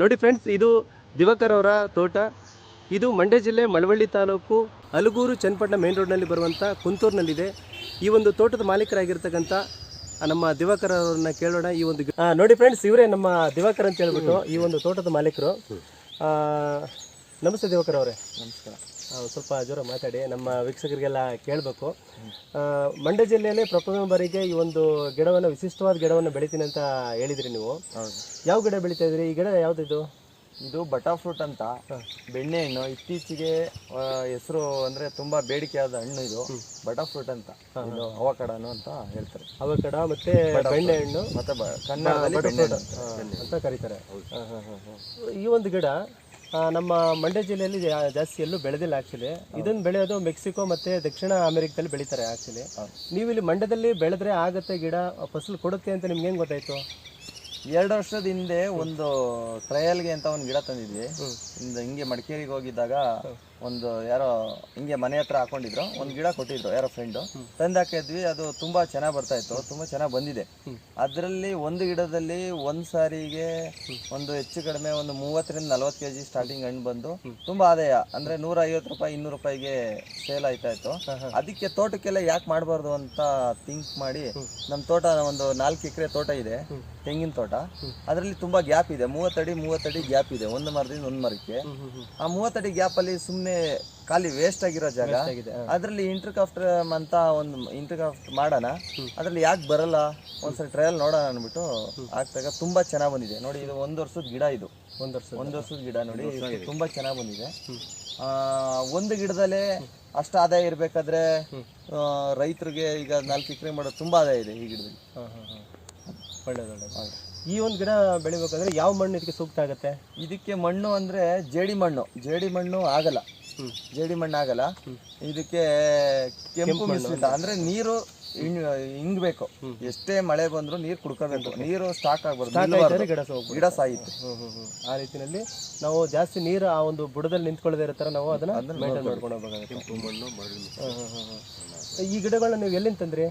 ನೋಡಿ ಫ್ರೆಂಡ್ಸ್, ಇದು ದಿವಾಕರ್ ಅವರ ತೋಟ. ಇದು ಮಂಡ್ಯ ಜಿಲ್ಲೆ ಮಳವಳ್ಳಿ ತಾಲೂಕು ಅಲಗೂರು ಚನ್ನಪಟ್ಟಣ ಮೇನ್ ರೋಡ್ನಲ್ಲಿ ಬರುವಂಥ ಕುಂತೂರಿನಲ್ಲಿದೆ. ಈ ಒಂದು ತೋಟದ ಮಾಲೀಕರಾಗಿರ್ತಕ್ಕಂಥ ನಮ್ಮ ದಿವಾಕರ್ ಅವರನ್ನ ಕೇಳೋಣ. ಈ ಒಂದು ನೋಡಿ ಫ್ರೆಂಡ್ಸ್, ಇವರೇ ನಮ್ಮ ದಿವಾಕರ್ ಅಂತ ಹೇಳ್ಬಿಟ್ಟು ಈ ಒಂದು ತೋಟದ ಮಾಲೀಕರು. ನಮಸ್ತೆ ದಿವಾಕರ್ ಅವರೇ. ನಮಸ್ಕಾರ. ಸ್ವಲ್ಪ ಜೋರ ಮಾತಾಡಿ ನಮ್ಮ ವೀಕ್ಷಕರಿಗೆಲ್ಲ ಕೇಳಬೇಕು. ಮಂಡ್ಯ ಜಿಲ್ಲೆಯಲ್ಲೇ ಪ್ರಪ್ರಥಮ ಬಾರಿಗೆ ಈ ಒಂದು ಗಿಡವನ್ನು ವಿಶಿಷ್ಟವಾದ ಗಿಡವನ್ನು ಬೆಳಿತೀನಿ ಅಂತ ಹೇಳಿದ್ರಿ ನೀವು. ಯಾವ ಗಿಡ ಬೆಳಿತಾ ಇದ್ರಿ? ಈ ಗಿಡ ಯಾವ್ದಿದು? ಇದು ಬಟಾ ಫ್ರೂಟ್ ಅಂತ. ಬೆಣ್ಣೆ ಹಣ್ಣು ಇತ್ತೀಚೆಗೆ ಹೆಸರು ಅಂದ್ರೆ ತುಂಬಾ ಬೇಡಿಕೆಯಾದ ಹಣ್ಣು ಇದು. ಬಟಾ ಫ್ರೂಟ್ ಅಂತ. ಇದು ಅವಕಡನು ಅಂತ ಹೇಳ್ತಾರೆ. ಅವಕಡ ಮತ್ತೆ ಬೆಣ್ಣೆ ಹಣ್ಣು ಮತ್ತೆ ಕನ್ನಡದಲ್ಲಿ ಬೆಣ್ಣೆ. ಅಂತ ಕರೀತಾರೆ. ಈ ಒಂದು ಗಿಡ ನಮ್ಮ ಮಂಡ್ಯ ಜಿಲ್ಲೆಯಲ್ಲಿ ಜಾ- ಜಾಸ್ತಿ ಎಲ್ಲೂ ಬೆಳೆದಿಲ್ಲ ಆಕ್ಚುಲಿ ಇದನ್ನ ಬೆಳೆಯೋದು ಮೆಕ್ಸಿಕೋ ಮತ್ತೆ ದಕ್ಷಿಣ ಅಮೆರಿಕದಲ್ಲಿ ಬೆಳಿತಾರೆ ಆಕ್ಚುಲಿ ನೀವು ಇಲ್ಲಿ ಮಂಡ್ಯದಲ್ಲಿ ಬೆಳೆದ್ರೆ ಆಗತ್ತೆ ಗಿಡ ಫಸಲು ಕೊಡುತ್ತೆ ಅಂತ ನಿಮ್ಗೆ ಹೆಂಗ್ ಗೊತ್ತಾಯ್ತು? ಎರಡು ವರ್ಷದ ಹಿಂದೆ ಒಂದು ಟ್ರಯಲ್ಗೆ ಅಂತ ಒಂದು ಗಿಡ ತಂದಿದ್ವಿ. ಇಂದ ಹಿಂಗೆ ಮಡಿಕೇರಿಗೆ ಹೋಗಿದ್ದಾಗ ಒಂದು ಯಾರೋ ಹಿಂಗೆ ಮನೆ ಹತ್ರ ಹಾಕೊಂಡಿದ್ರು, ಒಂದು ಗಿಡ ಕೊಟ್ಟಿದ್ರು ಯಾರೋ ಫ್ರೆಂಡ್ ತಂದು ಹಾಕಿದ್ವಿ, ಅದು ತುಂಬಾ ಚೆನ್ನಾಗಿ ಬರ್ತಾ ಇತ್ತು, ತುಂಬಾ ಚೆನ್ನಾಗಿ ಬಂದಿದೆ. ಅದರಲ್ಲಿ ಒಂದು ಗಿಡದಲ್ಲಿ ಒಂದ್ ಸಾರಿಗೆ ಒಂದು ಹೆಚ್ಚು ಕಡಿಮೆ ಒಂದು ಮೂವತ್ತರಿಂದ ನಲವತ್ತು ಕೆಜಿ ಸ್ಟಾರ್ಟಿಂಗ್ ಹಣ್ಣು ಬಂದು ತುಂಬಾ ಆದಾಯ. ಅಂದ್ರೆ ನೂರ ಐವತ್ತು ರೂಪಾಯಿ, ಇನ್ನೂರು ರೂಪಾಯಿಗೆ ಸೇಲ್ ಆಯ್ತಾ ಇತ್ತು. ಅದಕ್ಕೆ ತೋಟಕ್ಕೆಲ್ಲ ಯಾಕೆ ಮಾಡಬಾರ್ದು ಅಂತ ಥಿಂಕ್ ಮಾಡಿ ನಮ್ಮ ತೋಟ ಒಂದು ನಾಲ್ಕು ಎಕರೆ ತೋಟ ಇದೆ, ತೆಂಗಿನ ತೋಟ. ಅದರಲ್ಲಿ ತುಂಬಾ ಗ್ಯಾಪ್ ಇದೆ, ಮೂವತ್ತಡಿ ಮೂವತ್ತಡಿ ಗ್ಯಾಪ್ ಇದೆ, ಒಂದು ಮರದಿಂದ ಒಂದು ಮರಕ್ಕೆ. ಆ ಮೂವತ್ತಡಿ ಗ್ಯಾಪ್ ಅಲ್ಲಿ ಸುಮ್ಮನೆ ಖಾಲಿ ವೇಸ್ಟ್ ಆಗಿರೋ ಜಾಗ. ಅದರಲ್ಲಿ ಇಂಟರ್ಕಾಫ್ಟರ್ ಅಂತ ಒಂದು ಇಂಟರ್ಕಾಫ್ಟ್ ಮಾಡೋಣ. ಅದ್ರಲ್ಲಿ ಯಾಕೆ ಬರಲ್ಲ? ಒಂದ್ಸರಿ ಟ್ರಯಲ್ ನೋಡೋಣ ಅಂದ್ಬಿಟ್ಟು ಆಗ್ತಾಗ ತುಂಬಾ ಚೆನ್ನಾಗಿ ಬಂದಿದೆ. ನೋಡಿ ಇದು ಒಂದು ವರ್ಷದ ಗಿಡ ಇದು. ಒಂದ್ ವರ್ಷ ಒಂದು ವರ್ಷದ ಗಿಡ ನೋಡಿ ತುಂಬಾ ಚೆನ್ನಾಗಿ ಬಂದಿದೆ. ಆ, ಒಂದು ಗಿಡದಲ್ಲೇ ಅಷ್ಟು ಆದಾಯ ಇರ್ಬೇಕಾದ್ರೆ ರೈತರಿಗೆ ಈಗ ನಾಲ್ಕು ಎಕರೆ ಮಾಡೋದು ತುಂಬಾ ಆದಾಯ ಇದೆ ಈ ಗಿಡದಲ್ಲಿ. ಒಳ್ಳೇದು ಈ ಒಂದು ಗಿಡ ಬೆಳಿಬೇಕಂದ್ರೆ ಯಾವ ಮಣ್ಣು ಇದಕ್ಕೆ ಸೂಕ್ತ ಆಗುತ್ತೆ? ಇದಕ್ಕೆ ಮಣ್ಣು ಅಂದ್ರೆ ಜೇಡಿ ಮಣ್ಣು. ಜೇಡಿ ಮಣ್ಣು ಆಗಲ್ಲ. ಜೇಡಿ ಮಣ್ಣು ಆಗಲ್ಲ ಇದಕ್ಕೆ ಕೆಂಪು ಮಿಶ್ರಿತ. ಅಂದ್ರೆ ನೀರು ಹಿಂಗ್- ಹಿಂಗ್ಬೇಕು ಎಷ್ಟೇ ಮಳೆ ಬಂದ್ರು ನೀರು ಕುಡ್ಕೋಬೇಕು. ನೀರು ಸ್ಟಾಕ್ ಆಗ್ಬಾರ್ದು. ಗಿಡ ಗಿಡ ಹ್ಮ್. ಆ ರೀತಿನಲ್ಲಿ ನಾವು ಜಾಸ್ತಿ ನೀರು ಆ ಒಂದು ಬುಡದಲ್ಲಿ ನಿಂತ್ಕೊಳ್ಳದೇ ಇರೋ ನಾವು ಅದನ್ನ ಮೇಂಟೈನ್ ಮಾಡ್ಕೊಂಡು ಹೋಗ್ಬೇಕಾಗುತ್ತೆ. ಈ ಗಿಡಗಳನ್ನ ನೀವು ಎಲ್ಲಿಂದ ತಂದ್ರಿ?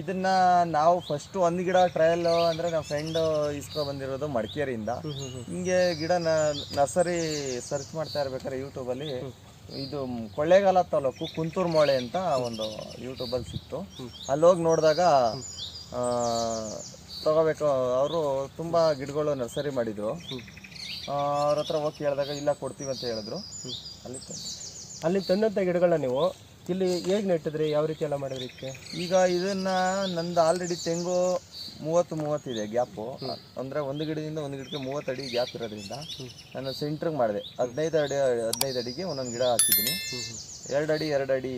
ಇದನ್ನ ನಾವು ಫಸ್ಟ್ ಒಂದು ಗಿಡ ಟ್ರಯಲ್ ಅಂದ್ರೆ ನಮ್ಮ ಫ್ರೆಂಡ್ ಇಸ್ಕೊ ಬಂದಿರೋದು ಮಡಿಕೇರಿಯಿಂದ. ಹಿಂಗೆ ಗಿಡ ನರ್ಸರಿ ಸರ್ಚ್ ಮಾಡ್ತಾ ಇರ್ಬೇಕಾದ್ರೆ ಯೂಟ್ಯೂಬ್ ಅಲ್ಲಿ. ಇದು ಕೊಳ್ಳೇಗಾಲ ತಾಲೂಕು ಕುಂತೂರು ಮೊಳೆ ಅಂತ ಒಂದು ಯೂಟ್ಯೂಬ್ ಅಲ್ಲಿ ಸಿಕ್ತು. ಅಲ್ಲಿ ಹೋಗಿ ನೋಡಿದಾಗ ತಗೋಬೇಕು ಅವರು ತುಂಬಾ ಗಿಡಗಳು ನರ್ಸರಿ ಮಾಡಿದ್ರು. ಅವ್ರ ಹತ್ರ ಹೋಗಿ ಕೇಳಿದಾಗ ಇಲ್ಲ ಕೊಡ್ತೀವಿ ಅಂತ ಹೇಳಿದ್ರು. ಅಲ್ಲಿ. ಅಲ್ಲಿ ತಂದಂಥ ಗಿಡಗಳನ್ನ ನೀವು ಇಲ್ಲಿ ಹೇಗೆ ನೆಟ್ಟಿದ್ರಿ? ಯಾವ ರೀತಿ ಎಲ್ಲ ಮಾಡಿದ್ರಿ ಇದಕ್ಕೆ? ಈಗ ಇದನ್ನ ನಂದು ಆಲ್ರೆಡಿ ತೆಂಗು ಮೂವತ್ತು ಮೂವತ್ತಿದೆ ಗ್ಯಾಪು. ಅಂದ್ರೆ ಒಂದು ಗಿಡದಿಂದ ಒಂದು ಗಿಡಕ್ಕೆ ಮೂವತ್ತು ಅಡಿ ಗ್ಯಾಪ್ ಇರೋದ್ರಿಂದ ನಾನು ಸೆಂಟ್ರಿಗೆ ಮಾಡಿದೆ. ಹದಿನೈದು ಅಡಿ ಹದಿನೈದು ಅಡಿಗೆ ಒಂದೊಂದು ಗಿಡ ಹಾಕಿದ್ದೀನಿ. ಎರಡು ಅಡಿ ಎರಡು ಅಡಿ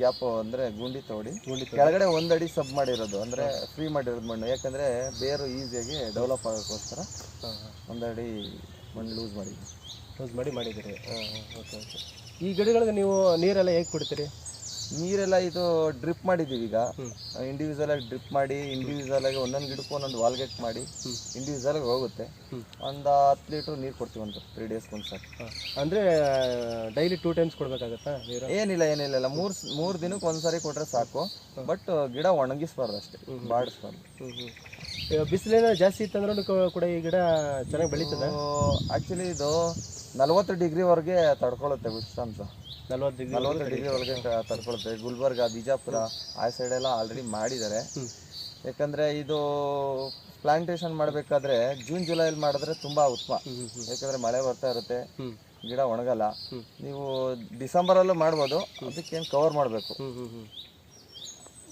ಗ್ಯಾಪ್ ಅಂದ್ರೆ ಗುಂಡಿ ತೋಡಿ. ಕೆಳಗಡೆ ಒಂದು ಅಡಿ ಸಬ್ ಮಾಡಿರೋದು. ಅಂದ್ರೆ ಫ್ರೀ ಮಾಡಿರೋದು ಮಣ್ಣು. ಯಾಕಂದ್ರೆ ಬೇರು ಈಸಿಯಾಗಿ ಡೆವಲಪ್ ಆಗೋಕ್ಕೋಸ್ಕರ ಒಂದು ಅಡಿ ಮಣ್ಣು ಲೂಸ್ ಮಾಡಿದ್ದೀನಿ. ಲೂಸ್ ಮಾಡಿ ಮಾಡಿದ್ದೀರಿ. Okay okay. ಈ ಗಿಡಗಳಿಗೆ ನೀವು ನೀರೆಲ್ಲ ಹೇಗೆ ಕೊಡ್ತೀರಿ? ನೀರೆಲ್ಲ ಇದು ಡ್ರಿಪ್ ಮಾಡಿದ್ದೀವಿ ಈಗ. ಇಂಡಿವಿಜುವಲ್ ಆಗಿ ಡ್ರಿಪ್ ಮಾಡಿ ಇಂಡಿವಿಜುವಲ್ ಆಗಿ ಒಂದೊಂದು ಗಿಡಕ್ಕೂ ಒಂದೊಂದು ವಾಲ್ಗೆಟ್ ಮಾಡಿ ಇಂಡಿವಿಜುವಲ್ ಆಗಿ ಹೋಗುತ್ತೆ. ಒಂದು ಹತ್ತು ಲೀಟ್ರ್ ನೀರು ಕೊಡ್ತೀವಿ ಒಂದು ತ್ರೀ ಡೇಸ್ಗೆ ಸರ್ ಅಂದರೆ ಡೈಲಿ ಟೂ ಟೈಮ್ಸ್ ಕೊಡಬೇಕಾಗತ್ತಾ ನೀರು? ಏನಿಲ್ಲ ಏನಿಲ್ಲ ಇಲ್ಲ. ಮೂರು ಮೂರು ದಿನಕ್ಕೆ ಒಂದ್ಸರಿ ಕೊಟ್ಟರೆ ಸಾಕು. ಬಟ್ ಗಿಡ ಒಣಗಿಸ್ಬಾರ್ದು ಅಷ್ಟೇ ಬಾಡಿಸ್ಬಾರ್ದು. ಬಿಸಿಲೇನ ಜಾಸ್ತಿ ಇತ್ತಂದ್ರೂ ಕೂಡ ಈ ಗಿಡ ಚೆನ್ನಾಗಿ ಬೆಳೀತದೆ? ಆ್ಯಕ್ಚುಲಿ ಇದು ನಲವತ್ತು ಡಿಗ್ರಿವರೆಗೆ ತಡ್ಕೊಳುತ್ತೆ ಉಷ್ಣಾಂಶ ನಲ್ವತ್ತು ಡಿಗ್ರಿ ನಲವತ್ತು ಡಿಗ್ರಿ ಒಳಗೆ ತ- ತಡ್ಕೊಳುತ್ತೆ ಗುಲ್ಬರ್ಗ ಬಿಜಾಪುರ ಆ ಸೈಡ್ ಎಲ್ಲ ಆಲ್ರೆಡಿ ಮಾಡಿದ್ದಾರೆ. ಯಾಕಂದ್ರೆ ಇದು ಪ್ಲಾಂಟೇಶನ್ ಮಾಡಬೇಕಾದ್ರೆ ಜೂನ್ ಜುಲೈಲಿ ಮಾಡಿದ್ರೆ ತುಂಬಾ ಉತ್ತಮ. ಯಾಕಂದ್ರೆ ಮಳೆ ಬರ್ತಾ ಇರುತ್ತೆ ಗಿಡ ಒಣಗಲ್ಲ. ನೀವು ಡಿಸೆಂಬರಲ್ಲೂ ಮಾಡ್ಬೋದು ಅದಕ್ಕೇನು ಕವರ್ ಮಾಡಬೇಕು.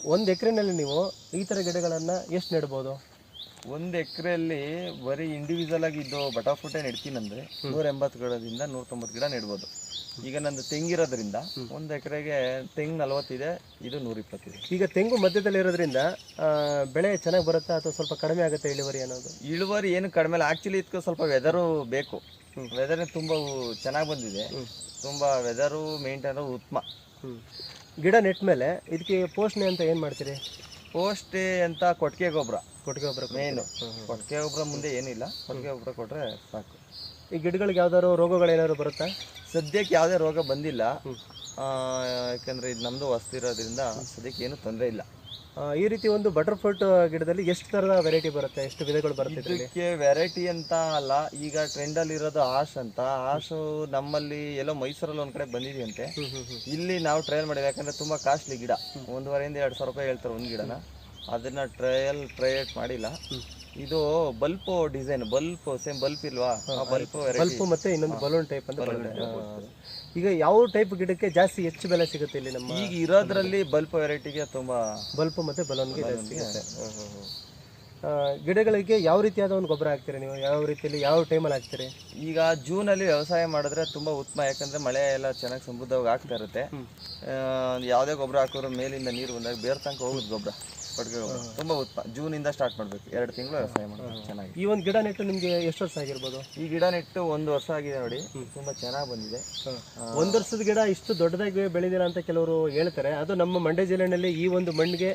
ಒಂದು ಎಕರೆನಲ್ಲಿ ನೀವು ಈ ಥರ ಗಿಡಗಳನ್ನು ಎಷ್ಟು ನೆಡ್ಬೋದು? ಒಂದು ಎಕರೆಯಲ್ಲಿ ಬರೀ ಇಂಡಿವಿಜುವಲ್ ಆಗಿ ಇದ್ದು ಬಟಾಫ್ರೂಟೇ ನೆಡ್ತೀನಂದ್ರೆ ನೂರ ಎಂಬತ್ತು ಗಿಡದಿಂದ ನೂರ ತೊಂಬತ್ತು ಗಿಡ ನೆಡ್ಬೋದು. ಈಗ ನಂದು ತೆಂಗಿರೋದ್ರಿಂದ ಒಂದು ಎಕರೆಗೆ ತೆಂಗು ನಲವತ್ತಿದೆ ಇದು ನೂರ ಇಪ್ಪತ್ತಿದೆ ಈಗ ತೆಂಗು ಮಧ್ಯದಲ್ಲಿ ಇರೋದ್ರಿಂದ ಬೆಳೆ ಚೆನ್ನಾಗಿ ಬರುತ್ತಾ ಅಥವಾ ಸ್ವಲ್ಪ ಕಡಿಮೆ ಆಗುತ್ತೆ ಇಳುವರಿ ಅನ್ನೋದು? ಇಳುವರಿ ಏನು ಕಡಿಮೆ ಆಕ್ಚುಲಿ ಇದಕ್ಕೆ ಸ್ವಲ್ಪ ವೆದರು ಬೇಕು. ವೆದರ್ ತುಂಬ ಚೆನ್ನಾಗಿ ಬಂದಿದೆ. ತುಂಬ ವೆದರು ಮೇಂಟೈನ್ ಉತ್ತಮ. ಗಿಡ ನೆಟ್ಟ ಮೇಲೆ ಇದಕ್ಕೆ ಪೋಷಣೆ ಅಂತ ಏನು ಮಾಡ್ತೀರಿ? ಪೋಸ್ಟ್ ಅಂತ ಕೊಟ್ಟಿಗೆ ಗೊಬ್ಬರ ಕೊಟ್ಟಿಗೆ ಗೊಬ್ಬರ ಮೇನು ಕೊಟ್ಟಿಗೆ ಗೊಬ್ಬರ ಮುಂದೆ ಏನಿಲ್ಲ. ಕೊಟ್ಟಿಗೆ ಗೊಬ್ಬರ ಕೊಟ್ರೆ ಸಾಕು. ಈ ಗಿಡಗಳಿಗೆ ಯಾವ್ದಾದ್ರು ರೋಗಗಳೇನಾದ್ರು ಬರುತ್ತೆ? ಸದ್ಯಕ್ಕೆ ಯಾವುದೇ ರೋಗ ಬಂದಿಲ್ಲ. ಯಾಕಂದ್ರೆ ಇದು ನಮ್ದು ವಸ್ತಿರೋದ್ರಿಂದ ಸದ್ಯಕ್ಕೆ ಏನು ತೊಂದರೆ ಇಲ್ಲ. ಈ ರೀತಿ ಒಂದು ಬಟರ್ ಫ್ರೂಟ್ ಗಿಡದಲ್ಲಿ ಎಷ್ಟು ತರದ ವೆರೈಟಿ ಬರುತ್ತೆ? ಎಷ್ಟು ವಿಧಗಳು ಬರುತ್ತೆ ಇದರಲ್ಲಿ ಇದಕ್ಕೆ ವೆರೈಟಿ ಅಂತ ಅಲ್ಲ ಈಗ ಟ್ರೆಂಡ್ ಅಲ್ಲಿ ಇರೋದು ಆಶ್ ಅಂತ. ಆಶು ನಮ್ಮಲ್ಲಿ ಎಲ್ಲೋ ಮೈಸೂರಲ್ಲಿ ಒಂದ್ ಕಡೆ ಬಂದಿದೆಯಂತೆ. ಇಲ್ಲಿ ನಾವು ಟ್ರಯಲ್ ಮಾಡಿದ್ವಿ ಯಾಕಂದ್ರೆ ತುಂಬಾ ಕಾಸ್ಟ್ಲಿ ಗಿಡ. ಒಂದೂವರೆಯಿಂದ ಎರಡು ಸಾವಿರ ರೂಪಾಯಿ ಹೇಳ್ತಾರೆ ಒಂದ್ ಗಿಡನ. ಅದನ್ನ ಟ್ರಯಲ್ ಟ್ರಯೇಟ್ ಮಾಡಿಲ್ಲ. ಇದು bulb design bulb same bulb ಇಲ್ವಾ? ಬಲ್ಪ್ ಬಲ್ಪು ಮತ್ತೆ ಇನ್ನೊಂದು ಬಲೂನ್ ಟೈಪ್ ಅಂತ ಈಗ ಯಾವ ಟೈಪ್ ಗಿಡಕ್ಕೆ ಜಾಸ್ತಿ ಹೆಚ್ಚು ಬೆಲೆ ಸಿಗುತ್ತೆ ಇಲ್ಲಿ ನಮ್ಮ ಈಗ ಇರೋದ್ರಲ್ಲಿ ಬಲ್ಪ್ ವೆರೈಟಿಗೆ ತುಂಬಾ ಬಲ್ಪ್ ಮತ್ತೆ ಬಲೂನ್ಗೆ ಜಾಸ್ತಿ ಸಿಗುತ್ತೆ. ಗಿಡಗಳಿಗೆ ಯಾವ ರೀತಿಯಾದ ಒಂದು ಗೊಬ್ಬರ ಹಾಕ್ತೀರಿ ನೀವು? ಯಾವ ರೀತಿಯಲ್ಲಿ ಯಾವ ಟೈಮಲ್ಲಿ ಹಾಕ್ತೀರಿ? ಈಗ ಜೂನ್ ಅಲ್ಲಿ ವ್ಯವಸಾಯ ಮಾಡಿದ್ರೆ ತುಂಬಾ ಉತ್ತಮ ಯಾಕಂದ್ರೆ ಮಳೆ ಎಲ್ಲ ಚೆನ್ನಾಗಿ ಸಮೃದ್ಧವಾಗಿ ಆಗ್ತಾ ಇರುತ್ತೆ. ಯಾವುದೇ ಗೊಬ್ಬರ ಹಾಕಿದ್ರು ಮೇಲಿಂದ ನೀರು ಬಂದಾಗ ಬೇರೆ ತನಕ ಹೋಗುತ್ತೆ ಗೊಬ್ಬರ. ಗೊಬ್ಬರ ತುಂಬಾ ಜೂನ್ ಇಂದ ಸ್ಟಾರ್ಟ್ ಮಾಡ್ಬೇಕು. ಎರಡು ತಿಂಗಳು ವ್ಯವಸಾಯ ಮಾಡ್ಬೇಕು. ಚೆನ್ನಾಗಿ. ಈ ಒಂದು ಗಿಡ ನೆಟ್ಟು ನಿಮಗೆ ಎಷ್ಟು ವರ್ಷ ಆಗಿರ್ಬೋದು? ಈ ಗಿಡ ನೆಟ್ಟು ಒಂದು ವರ್ಷ ಆಗಿದೆ ನೋಡಿ. ತುಂಬಾ ಚೆನ್ನಾಗಿ ಬಂದಿದೆ. ಒಂದ್ ವರ್ಷದ ಗಿಡ ಇಷ್ಟು ದೊಡ್ಡದಾಗಿ ಬೆಳೆದಿಲ್ಲ ಅಂತ ಕೆಲವರು ಹೇಳ್ತಾರೆ. ಅದು ನಮ್ಮ ಮಂಡ್ಯ ಜಿಲ್ಲೆನಲ್ಲಿ ಈ ಒಂದು ಮಣ್ಣಿಗೆ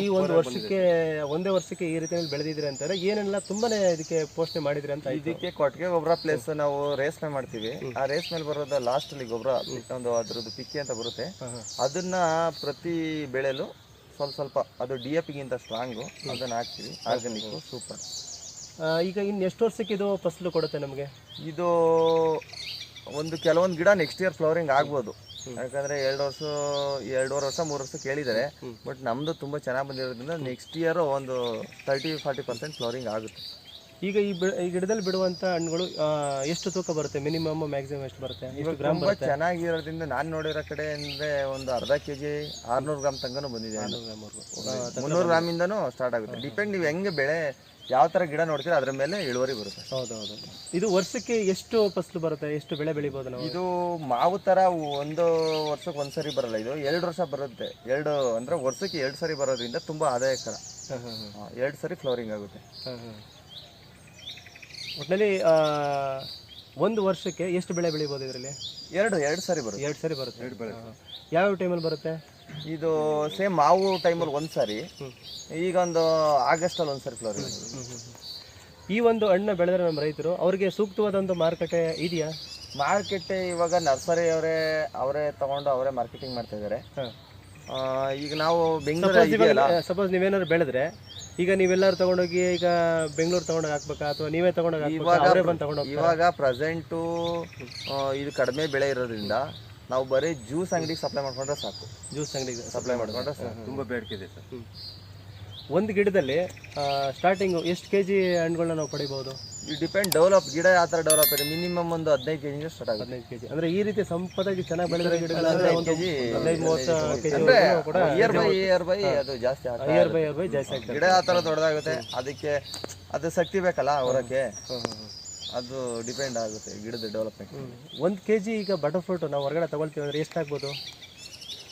ಈ ಒಂದು ವರ್ಷಕ್ಕೆ ಒಂದೇ ವರ್ಷಕ್ಕೆ ಈ ರೀತಿಯಲ್ಲಿ ಬೆಳೆದಿದ್ರೆ ಅಂತಾರೆ. ಏನೆಲ್ಲ ತುಂಬಾನೇ ಇದಕ್ಕೆ ಪೋಷಣೆ ಮಾಡಿದ್ರೆ ಅಂತ. ಇದಕ್ಕೆ ಕೊಟ್ಟಿಗೆ ಗೊಬ್ಬರ ಪ್ಲೇಸ್ ನಾವು ರೇಸ್ ಮೇಲೆ ಮಾಡ್ತೀವಿ ಆ ರೇಸ್ ಮೇಲೆ ಬರೋದ ಲಾಸ್ಟ್ ಅಲ್ಲಿ ಗೊಬ್ಬರ ಒಂದು ಅದ್ರದ್ದು ಪಿಕ್ಕಿ ಅಂತ ಬರುತ್ತೆ. ಅದನ್ನ ಪ್ರತಿ ಬೆಳೆಲು ಸ್ವಲ್ಪ ಸ್ವಲ್ಪ ಅದು ಡಿ ಎ ಪಿಗಿಂತ ಸ್ಟ್ರಾಂಗು ಅದನ್ನು ಹಾಕ್ತೀವಿ. ಆರ್ಗಾನಿಕ್ ಸೂಪರ್ ಈಗ ಇನ್ನು ಎಷ್ಟು ವರ್ಷಕ್ಕೆ ಇದು ಫಸಲು ಕೊಡುತ್ತೆ ನಮಗೆ? ಇದು ಒಂದು ಕೆಲವೊಂದು ಗಿಡ ನೆಕ್ಸ್ಟ್ ಇಯರ್ ಫ್ಲವರಿಂಗ್ ಆಗ್ಬೋದು. ಯಾಕಂದ್ರೆ ಎರಡು ವರ್ಷ ಎರಡೂವರೆ ವರ್ಷ ಮೂರು ವರ್ಷ ಕೇಳಿದ್ದಾರೆ. ಬಟ್ ನಮ್ಮದು ತುಂಬ ಚೆನ್ನಾಗಿ ಬಂದಿರೋದ್ರಿಂದ ನೆಕ್ಸ್ಟ್ ಇಯರ್ ಒಂದು ತರ್ಟಿ ಫಾರ್ಟಿ ಪರ್ಸೆಂಟ್ ಫ್ಲವರಿಂಗ್ ಆಗುತ್ತೆ. ಈಗ ಈ ಬೆ- ಈ ಗಿಡದಲ್ಲಿ ಬಿಡುವಂತ ಹಣ್ಣುಗಳು ಆ, ಎಷ್ಟು ತೂಕ ಬರುತ್ತೆ? ಮಿನಿಮಮ್ ಮ್ಯಾಕ್ಸಿಮಮ್ ಎಷ್ಟು ಬರುತ್ತೆ? ಎಷ್ಟು ಗ್ರಾಮ್ ತುಂಬಾ ಚೆನ್ನಾಗಿರೋದ್ರಿಂದ ನಾನು ನೋಡಿರೋ ಕಡೆ ಅಂದ್ರೆ ಒಂದು ಅರ್ಧ ಕೆಜಿ ಆರ್ನೂರು ಗ್ರಾಮ್ ತನಕನೂ ಬಂದಿದೆ ಹಣ್ಣು. ಮುನ್ನೂರು ಗ್ರಾಮ್ ಇಂದನೂ ಸ್ಟಾರ್ಟ್ ಆಗುತ್ತೆ. ಡಿಪೆಂಡ್ ನೀವು ಹೆಂಗೆ ಬೆಳೆ ಯಾವ ತರ ಗಿಡ ನೋಡ್ತೀರಾ ಅದ್ರ ಮೇಲೆ ಇಳುವರಿ ಬರುತ್ತೆ. ಹೌದೌದು. ಇದು ವರ್ಷಕ್ಕೆ ಎಷ್ಟು ಫಸಲು ಬರುತ್ತೆ? ಎಷ್ಟು ಬೆಳೆ ಬೆಳಿಬೋದು ನಾವು? ಇದು ಮಾವು ತರ ಒಂದು ವರ್ಷಕ್ಕೆ ಒಂದ್ಸರಿ ಬರಲ್ಲ. ಇದು ಎರಡು ವರ್ಷ ಬರುತ್ತೆ. ಎರಡು ಅಂದ್ರೆ ವರ್ಷಕ್ಕೆ ಎರಡು ಸರಿ ಬರೋದ್ರಿಂದ ತುಂಬಾ ಆದಾಯಕರ ಎರಡು ಸರಿ ಫ್ಲೋರಿಂಗ್ ಆಗುತ್ತೆ. ಒಟ್ಟಿನಲ್ಲಿ ಒಂದು ವರ್ಷಕ್ಕೆ ಎಷ್ಟು ಬೆಳೆ ಬೆಳಿಬೋದು ಇದರಲ್ಲಿ? ಎರಡು ಎರಡು ಸಾರಿ ಬರುತ್ತೆ. ಎರಡು ಸಾರಿ ಬರುತ್ತೆ. ಎರಡು ಬೆಳೆ. ಯಾವ್ಯಾವ ಟೈಮಲ್ಲಿ ಬರುತ್ತೆ? ಇದು ಸೇಮ್ ಮಾವು ಟೈಮಲ್ಲಿ ಒಂದ್ಸರಿ ಈಗ ಒಂದು ಆಗಸ್ಟಲ್ಲಿ ಅಲ್ಲಿ ಸಾರಿ ಫ್ಲವರಿಂಗ್ ಈ ಒಂದು ಹಣ್ಣು ಬೆಳೆದ್ರೆ ನಮ್ಮ ರೈತರು ಅವರಿಗೆ ಸೂಕ್ತವಾದ ಒಂದು ಮಾರುಕಟ್ಟೆ ಇದೆಯಾ? ಮಾರ್ಕೆಟ್ ಇವಾಗ ನರ್ಸರಿ ಅವರೇ ಅವರೇ ತಗೊಂಡು ಅವರೇ ಮಾರ್ಕೆಟಿಂಗ್ ಮಾಡ್ತಾ ಇದ್ದಾರೆ. ಈಗ ನಾವು ಬೆಂಗಳೂರು ಸಪೋಸ್ ನೀವೇನಾದ್ರು ಬೆಳೆದ್ರೆ ಈಗ ನೀವೆಲ್ಲರೂ ತಗೊಂಡೋಗಿ ಈಗ ಬೆಂಗಳೂರು ತಗೊಂಡೋಗಿ ಹಾಕ್ಬೇಕಾ? ಅಥವಾ ನೀವೇ ತಗೊಂಡೋಗಿ ಹಾಕ್ಬೇಕಾ? ಇವಾಗ ಅವರೇ ಬಂದು ತಗೊಂಡೋಗಿ ಇವಾಗ ಪ್ರೆಸೆಂಟು ಇದು ಕಡಿಮೆ ಬೆಳೆ ಇರೋದ್ರಿಂದ ನಾವು ಬರೀ ಜ್ಯೂಸ್ ಅಂಗಡಿಗೆ ಸಪ್ಲೈ ಮಾಡ್ಕೊಂಡ್ರೆ ಸಾಕು. ಜ್ಯೂಸ್ ಅಂಗಡಿಗೆ ಸಪ್ಲೈ ಮಾಡ್ಕೊಂಡ್ರೆ ಸಾಕು. ತುಂಬಾ ಬೇಡಿಕೆ ಇದೆ ಸರ್. ಒಂದು ಗಿಡದಲ್ಲಿ ಸ್ಟಾರ್ಟಿಂಗ್ ಎಷ್ಟು ಕೆ ಜಿ ಹಣ್ಣುಗಳನ್ನ ನಾವು ಪಡಿಬೋದು ಇದು ಡಿಪೆಂಡ್ ಡೆವಲಪ್ ಗಿಡ ಯಾವ ಥರ ಡೆವಲಪ್ ಇದೆ ಮಿನಿಮಮ್ ಒಂದು ಹದಿನೈದು ಕೆ ಕೆಜಿ ಸ್ಟಾರ್ಟ್ ಆಗುತ್ತೆ. ಹದಿನೈದು ಕೆಜಿ ಅಂದ್ರೆ ಈ ರೀತಿ ಸಂಪದಾಗಿ ಚೆನ್ನಾಗಿ ಬೆಳೆದಿರೋ ಗಿಡಗಳಂದ್ರೆ ಒಂದು ಕೆಜಿ ಹದಿನೈದು ಮೂವತ್ತು ಕೆಜಿ ಕೂಡ ಇಯರ್ ಬೈ ಇಯರ್ ಬೈ ಅದು ಜಾಸ್ತಿ ಇಯರ್ ಬೈ ಇಯರ್ ಬೈ ಜಾಸ್ತಿ ಆಗ್ತದೆ ಗಿಡ ಯಾವ ಥರ ದೊಡ್ಡದಾಗುತ್ತೆ ಅದಕ್ಕೆ ಅದು ಶಕ್ತಿ ಬೇಕಲ್ಲ ಹೊರಕ್ಕೆ. ಅದು ಡಿಪೆಂಡ್ ಆಗುತ್ತೆ ಗಿಡದ ಡೆವಲಪ್ಮೆಂಟ್ ಒಂದು ಕೆ ಜಿ ಈಗ ಬಟರ್ ಫ್ರೂಟ್ ನಾವು ಹೊರಗಡೆ ತಗೊಳ್ತೀವಿ ಅಂದ್ರೆ ಎಷ್ಟಾಗ್ಬೋದು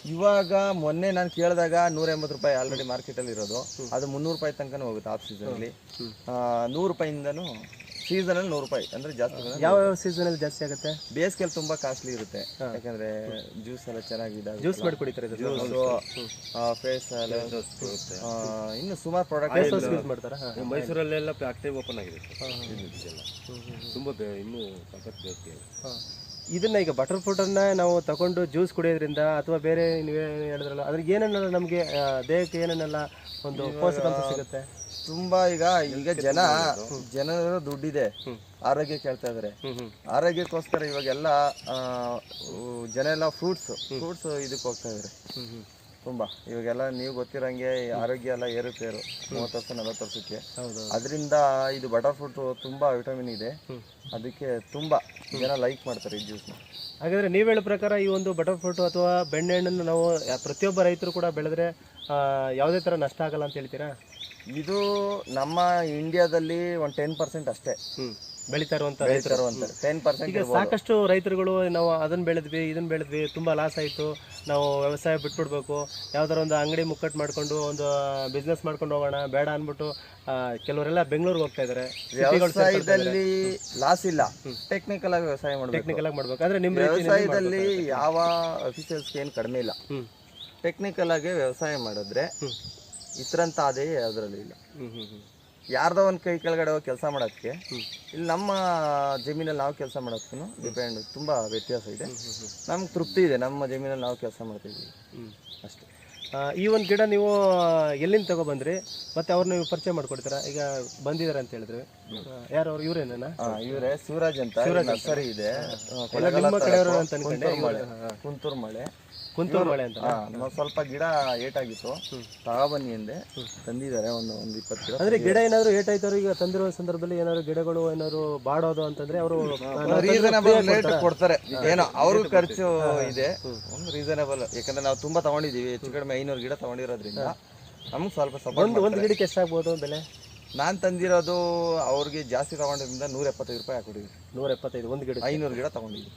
ಇವಾಗ ಮೊನ್ನೆ ನಾನು ಕೇಳಿದಾಗ ನೂರ ಎಂಬತ್ತು ರೂಪಾಯಿ ಆಲ್ರೆಡಿ ಮಾರ್ಕೆಟಲ್ಲಿ ಇರೋದು. ಅದು ಮುನ್ನೂರು ರೂಪಾಯಿ ತನಕನೂ ಹೋಗುತ್ತೆ ಆಫ್ ಸೀಸನಲ್ಲಿ ನೂರು ಸೀಸನ್ ಅಲ್ಲಿ ನೂರು ರೂಪಾಯಿ ಅಂದ್ರೆ ಜಾಸ್ತಿ ಯಾವ ಯಾವ ಸೀಸನಲ್ಲಿ ಜಾಸ್ತಿ ಆಗುತ್ತೆ? ಬೇಸಿಗೆಯಲ್ಲಿ ತುಂಬಾ ಕಾಸ್ಟ್ಲಿ ಇರುತ್ತೆ. ಯಾಕಂದ್ರೆ ಜ್ಯೂಸ್ ಎಲ್ಲ ಚೆನ್ನಾಗಿದೆ ಜ್ಯೂಸ್ ಮಾಡಿ ಕುಡಿತಾರೆ ಇನ್ನು ಸುಮಾರು ಪ್ರಾಡಕ್ಟ್ ಯೂಸ್ ಮಾಡ್ತಾರೆ. ಮೈಸೂರಲ್ಲೆಲ್ಲ ಫ್ಯಾಕ್ಟ್ರಿ ಓಪನ್ ಆಗಿದೆ ತುಂಬಾ ಇನ್ನು ಇನ್ನೂ ಸಖತ್ ಹಾ. ಇದನ್ನ ಈಗ ಬಟರ್ ಫ್ರೂಟ್ ಅನ್ನ ನಾವು ತಗೊಂಡು ಜ್ಯೂಸ್ ಕುಡಿಯೋದ್ರಿಂದ ಅಥವಾ ಬೇರೆ ನೀವೇ ಹೇಳಿದ್ರಲ್ಲ ಅದ್ರಿಗೆ ಏನೇನೆಲ್ಲ ನಮಗೆ ದೇಹಕ್ಕೆ ಏನೇನೆಲ್ಲ ಒಂದು ಪೋಷಕಾಂಶ ಸಿಗುತ್ತೆ? ತುಂಬಾ ಈಗ ಈಗ ಜನ ಜನರ ದುಡ್ಡಿದೆ. ಆರೋಗ್ಯ ಕೇಳ್ತಾ ಇದಾರೆ. ಆರೋಗ್ಯಕ್ಕೋಸ್ಕರ ಇವಾಗೆಲ್ಲ ಜನ ಎಲ್ಲ ಫ್ರೂಟ್ಸ್ ಫ್ರೂಟ್ಸ್ ಇದಕ್ಕೆ ಹೋಗ್ತಾ ಇದಾರೆ. ತುಂಬಾ. ಇವಾಗೆಲ್ಲ ನೀವು ಗೊತ್ತಿರಂಗೆ ಆರೋಗ್ಯ ಎಲ್ಲ ಏರುಪೇರು ಮೂವತ್ತು ವರ್ಷ ನಲವತ್ತು ವರ್ಷಕ್ಕೆ ಅದರಿಂದ ಇದು ಬಟರ್ ಫ್ರೂಟ್ ತುಂಬಾ ವಿಟಮಿನ್ ಇದೆ. ಅದಕ್ಕೆ ತುಂಬಾ ಜನ ಲೈಕ್ ಮಾಡ್ತಾರೆ ಈ ಜ್ಯೂಸ್ನ ಹಾಗಾದ್ರೆ ನೀವು ಹೇಳೋ ಪ್ರಕಾರ ಈ ಒಂದು ಬಟರ್ ಫ್ರೂಟ್ ಅಥವಾ ಬೆಣ್ಣೆಹಣ್ಣನ್ನು ನಾವು ಪ್ರತಿಯೊಬ್ಬ ರೈತರು ಕೂಡ ಬೆಳೆದ್ರೆ ಯಾವುದೇ ತರ ನಷ್ಟ ಆಗಲ್ಲ ಅಂತ ಹೇಳ್ತೀರಾ? ಇದು ನಮ್ಮ ಇಂಡಿಯಾದಲ್ಲಿ ಒಂದು ಟೆನ್ ಪರ್ಸೆಂಟ್ ಅಷ್ಟೇ. ಹ್ಮ್. ಬೆಳಿತಾ ಇರುವಂತ ರೈತರು ಇರುವಂತ ಟೆನ್ ಪರ್ಸೆಂಟ್ ಈಗ ಸಾಕಷ್ಟು ರೈತರುಗಳು ನಾವು ಅದನ್ನ ಬೆಳೆದ್ವಿ ಇದನ್ನ ಬೆಳೆದ್ವಿ ತುಂಬಾ ಲಾಸ್ ಆಯ್ತು. ನಾವು ವ್ಯವಸಾಯ ಬಿಟ್ಬಿಡ್ಬೇಕು. ಯಾವ್ದಾರ ಒಂದು ಅಂಗಡಿ ಮುಕ್ಕಟ್ಟು ಮಾಡ್ಕೊಂಡು ಒಂದು ಬಿಸ್ನೆಸ್ ಮಾಡ್ಕೊಂಡು ಹೋಗೋಣ ಬೇಡ ಅನ್ಬಿಟ್ಟು ಕೆಲವರೆಲ್ಲ ಬೆಂಗಳೂರಿಗೆ ಹೋಗ್ತಾ ಇದಾರೆ. ವ್ಯವಸಾಯದಲ್ಲಿ ಲಾಸ್ ಇಲ್ಲ. ಟೆಕ್ನಿಕಲ್ ಆಗಿ ವ್ಯವಸಾಯ ಮಾಡಬೇಕು. ಟೆಕ್ನಿಕಲ್ ಆಗಿ ಮಾಡ್ಬೇಕು. ಅಂದ್ರೆ ನಿಮ್ ರೀತಿ ವ್ಯವಸಾಯದಲ್ಲಿ ಯಾವ ಅಫಿಷಿಯಲ್ಸ್ ಏನು ಕಡಿಮೆ ಇಲ್ಲ. ಟೆಕ್ನಿಕಲ್ ಆಗಿ ವ್ಯವಸಾಯ ಮಾಡಿದ್ರೆ ಇತರಂತ ಆದಾಯ ಯಾವ್ದ್ರಲ್ಲಿ ಇಲ್ಲ ಯಾರ್ದೋ ಒಂದು ಕೈ ಕೆಳಗಡೆ ಹೋಗಿ ಕೆಲಸ ಮಾಡೋದಕ್ಕೆ ಇಲ್ಲಿ ನಮ್ಮ ಜಮೀನಲ್ಲಿ ನಾವು ಕೆಲಸ ಮಾಡೋದಕ್ಕೂ ಡಿಪೆಂಡ್ ತುಂಬಾ ವ್ಯತ್ಯಾಸ ಇದೆ. ನಮ್ಗೆ ತೃಪ್ತಿ ಇದೆ ನಮ್ಮ ಜಮೀನಲ್ಲಿ ನಾವು ಕೆಲಸ ಮಾಡ್ತೀವಿ ಅಷ್ಟೇ. ಈ ಒಂದು ಗಿಡ ನೀವು ಎಲ್ಲಿಂದ ತಗೊಬಂದ್ರಿ? ಮತ್ತೆ ಅವ್ರನ್ನ ನೀವು ಪರಿಚಯ ಮಾಡ್ಕೊಡ್ತೀರಾ? ಈಗ ಬಂದಿದ್ದಾರೆ ಅಂತ ಹೇಳಿದ್ರೆ. ಯಾರು ಅವ್ರು? ಇವರೇನ ಇವರೇ ಶಿವರಾಜ್ ಅಂತ ಸರಿ ಇದೆ. ಕುಂತೂರು ಮಳೆ. ಕುಂತೂರು ಮಳೆ ಅಂತ. ಹಾ, ಸ್ವಲ್ಪ ಗಿಡ ಏಟಾಗಿತ್ತು. ತಗೊಬನ್ನಿ ಎಂದೆ ತಂದಿದ್ದಾರೆ ಒಂದು ಒಂದು ಇಪ್ಪತ್ತು ಗಿಡ ಅಂದ್ರೆ ಗಿಡ ಏನಾದ್ರು ಏಟಾಯ್ತಾರು ಈಗ ತಂದಿರೋ ಸಂದರ್ಭದಲ್ಲಿ ಏನಾದ್ರು ಗಿಡಗಳು ಏನಾದ್ರು ಬಾಡೋದು ಅಂತಂದ್ರೆ ಅವರು ರೀಸನಬಲ್ ರೇಟ್ ಕೊಡ್ತಾರೆ. ಏನೋ ಅವ್ರಿಗೂ ಖರ್ಚು ಇದೆ. ಒಂದು ರೀಸನಬಲ್ ಯಾಕಂದ್ರೆ ನಾವು ತುಂಬಾ ತಗೊಂಡಿದೀವಿ ಹೆಚ್ಚು ಕಡಿಮೆ ಐನೂರು ಗಿಡ ತಗೊಂಡಿರೋದ್ರಿಂದ ನಮ್ಗೆ ಸ್ವಲ್ಪ ಒಂದು ಒಂದು ಗಿಡಕ್ಕೆ ಎಷ್ಟಾಗ್ಬೋದು ಬೆಲೆ? ನಾನ್ ತಂದಿರೋದು ಅವ್ರಿಗೆ ಜಾಸ್ತಿ ತಗೊಂಡಿದ್ರಿಂದ ನೂರ ಎಪ್ಪತ್ತೈದು ರೂಪಾಯಿ ಹಾಕೊಡಿದ್ವಿ ನೂರ ಎಪ್ಪತ್ತೈದು ಒಂದು ಗಿಡ ಐನೂರು ಗಿಡ ತಗೊಂಡಿದ್ವಿ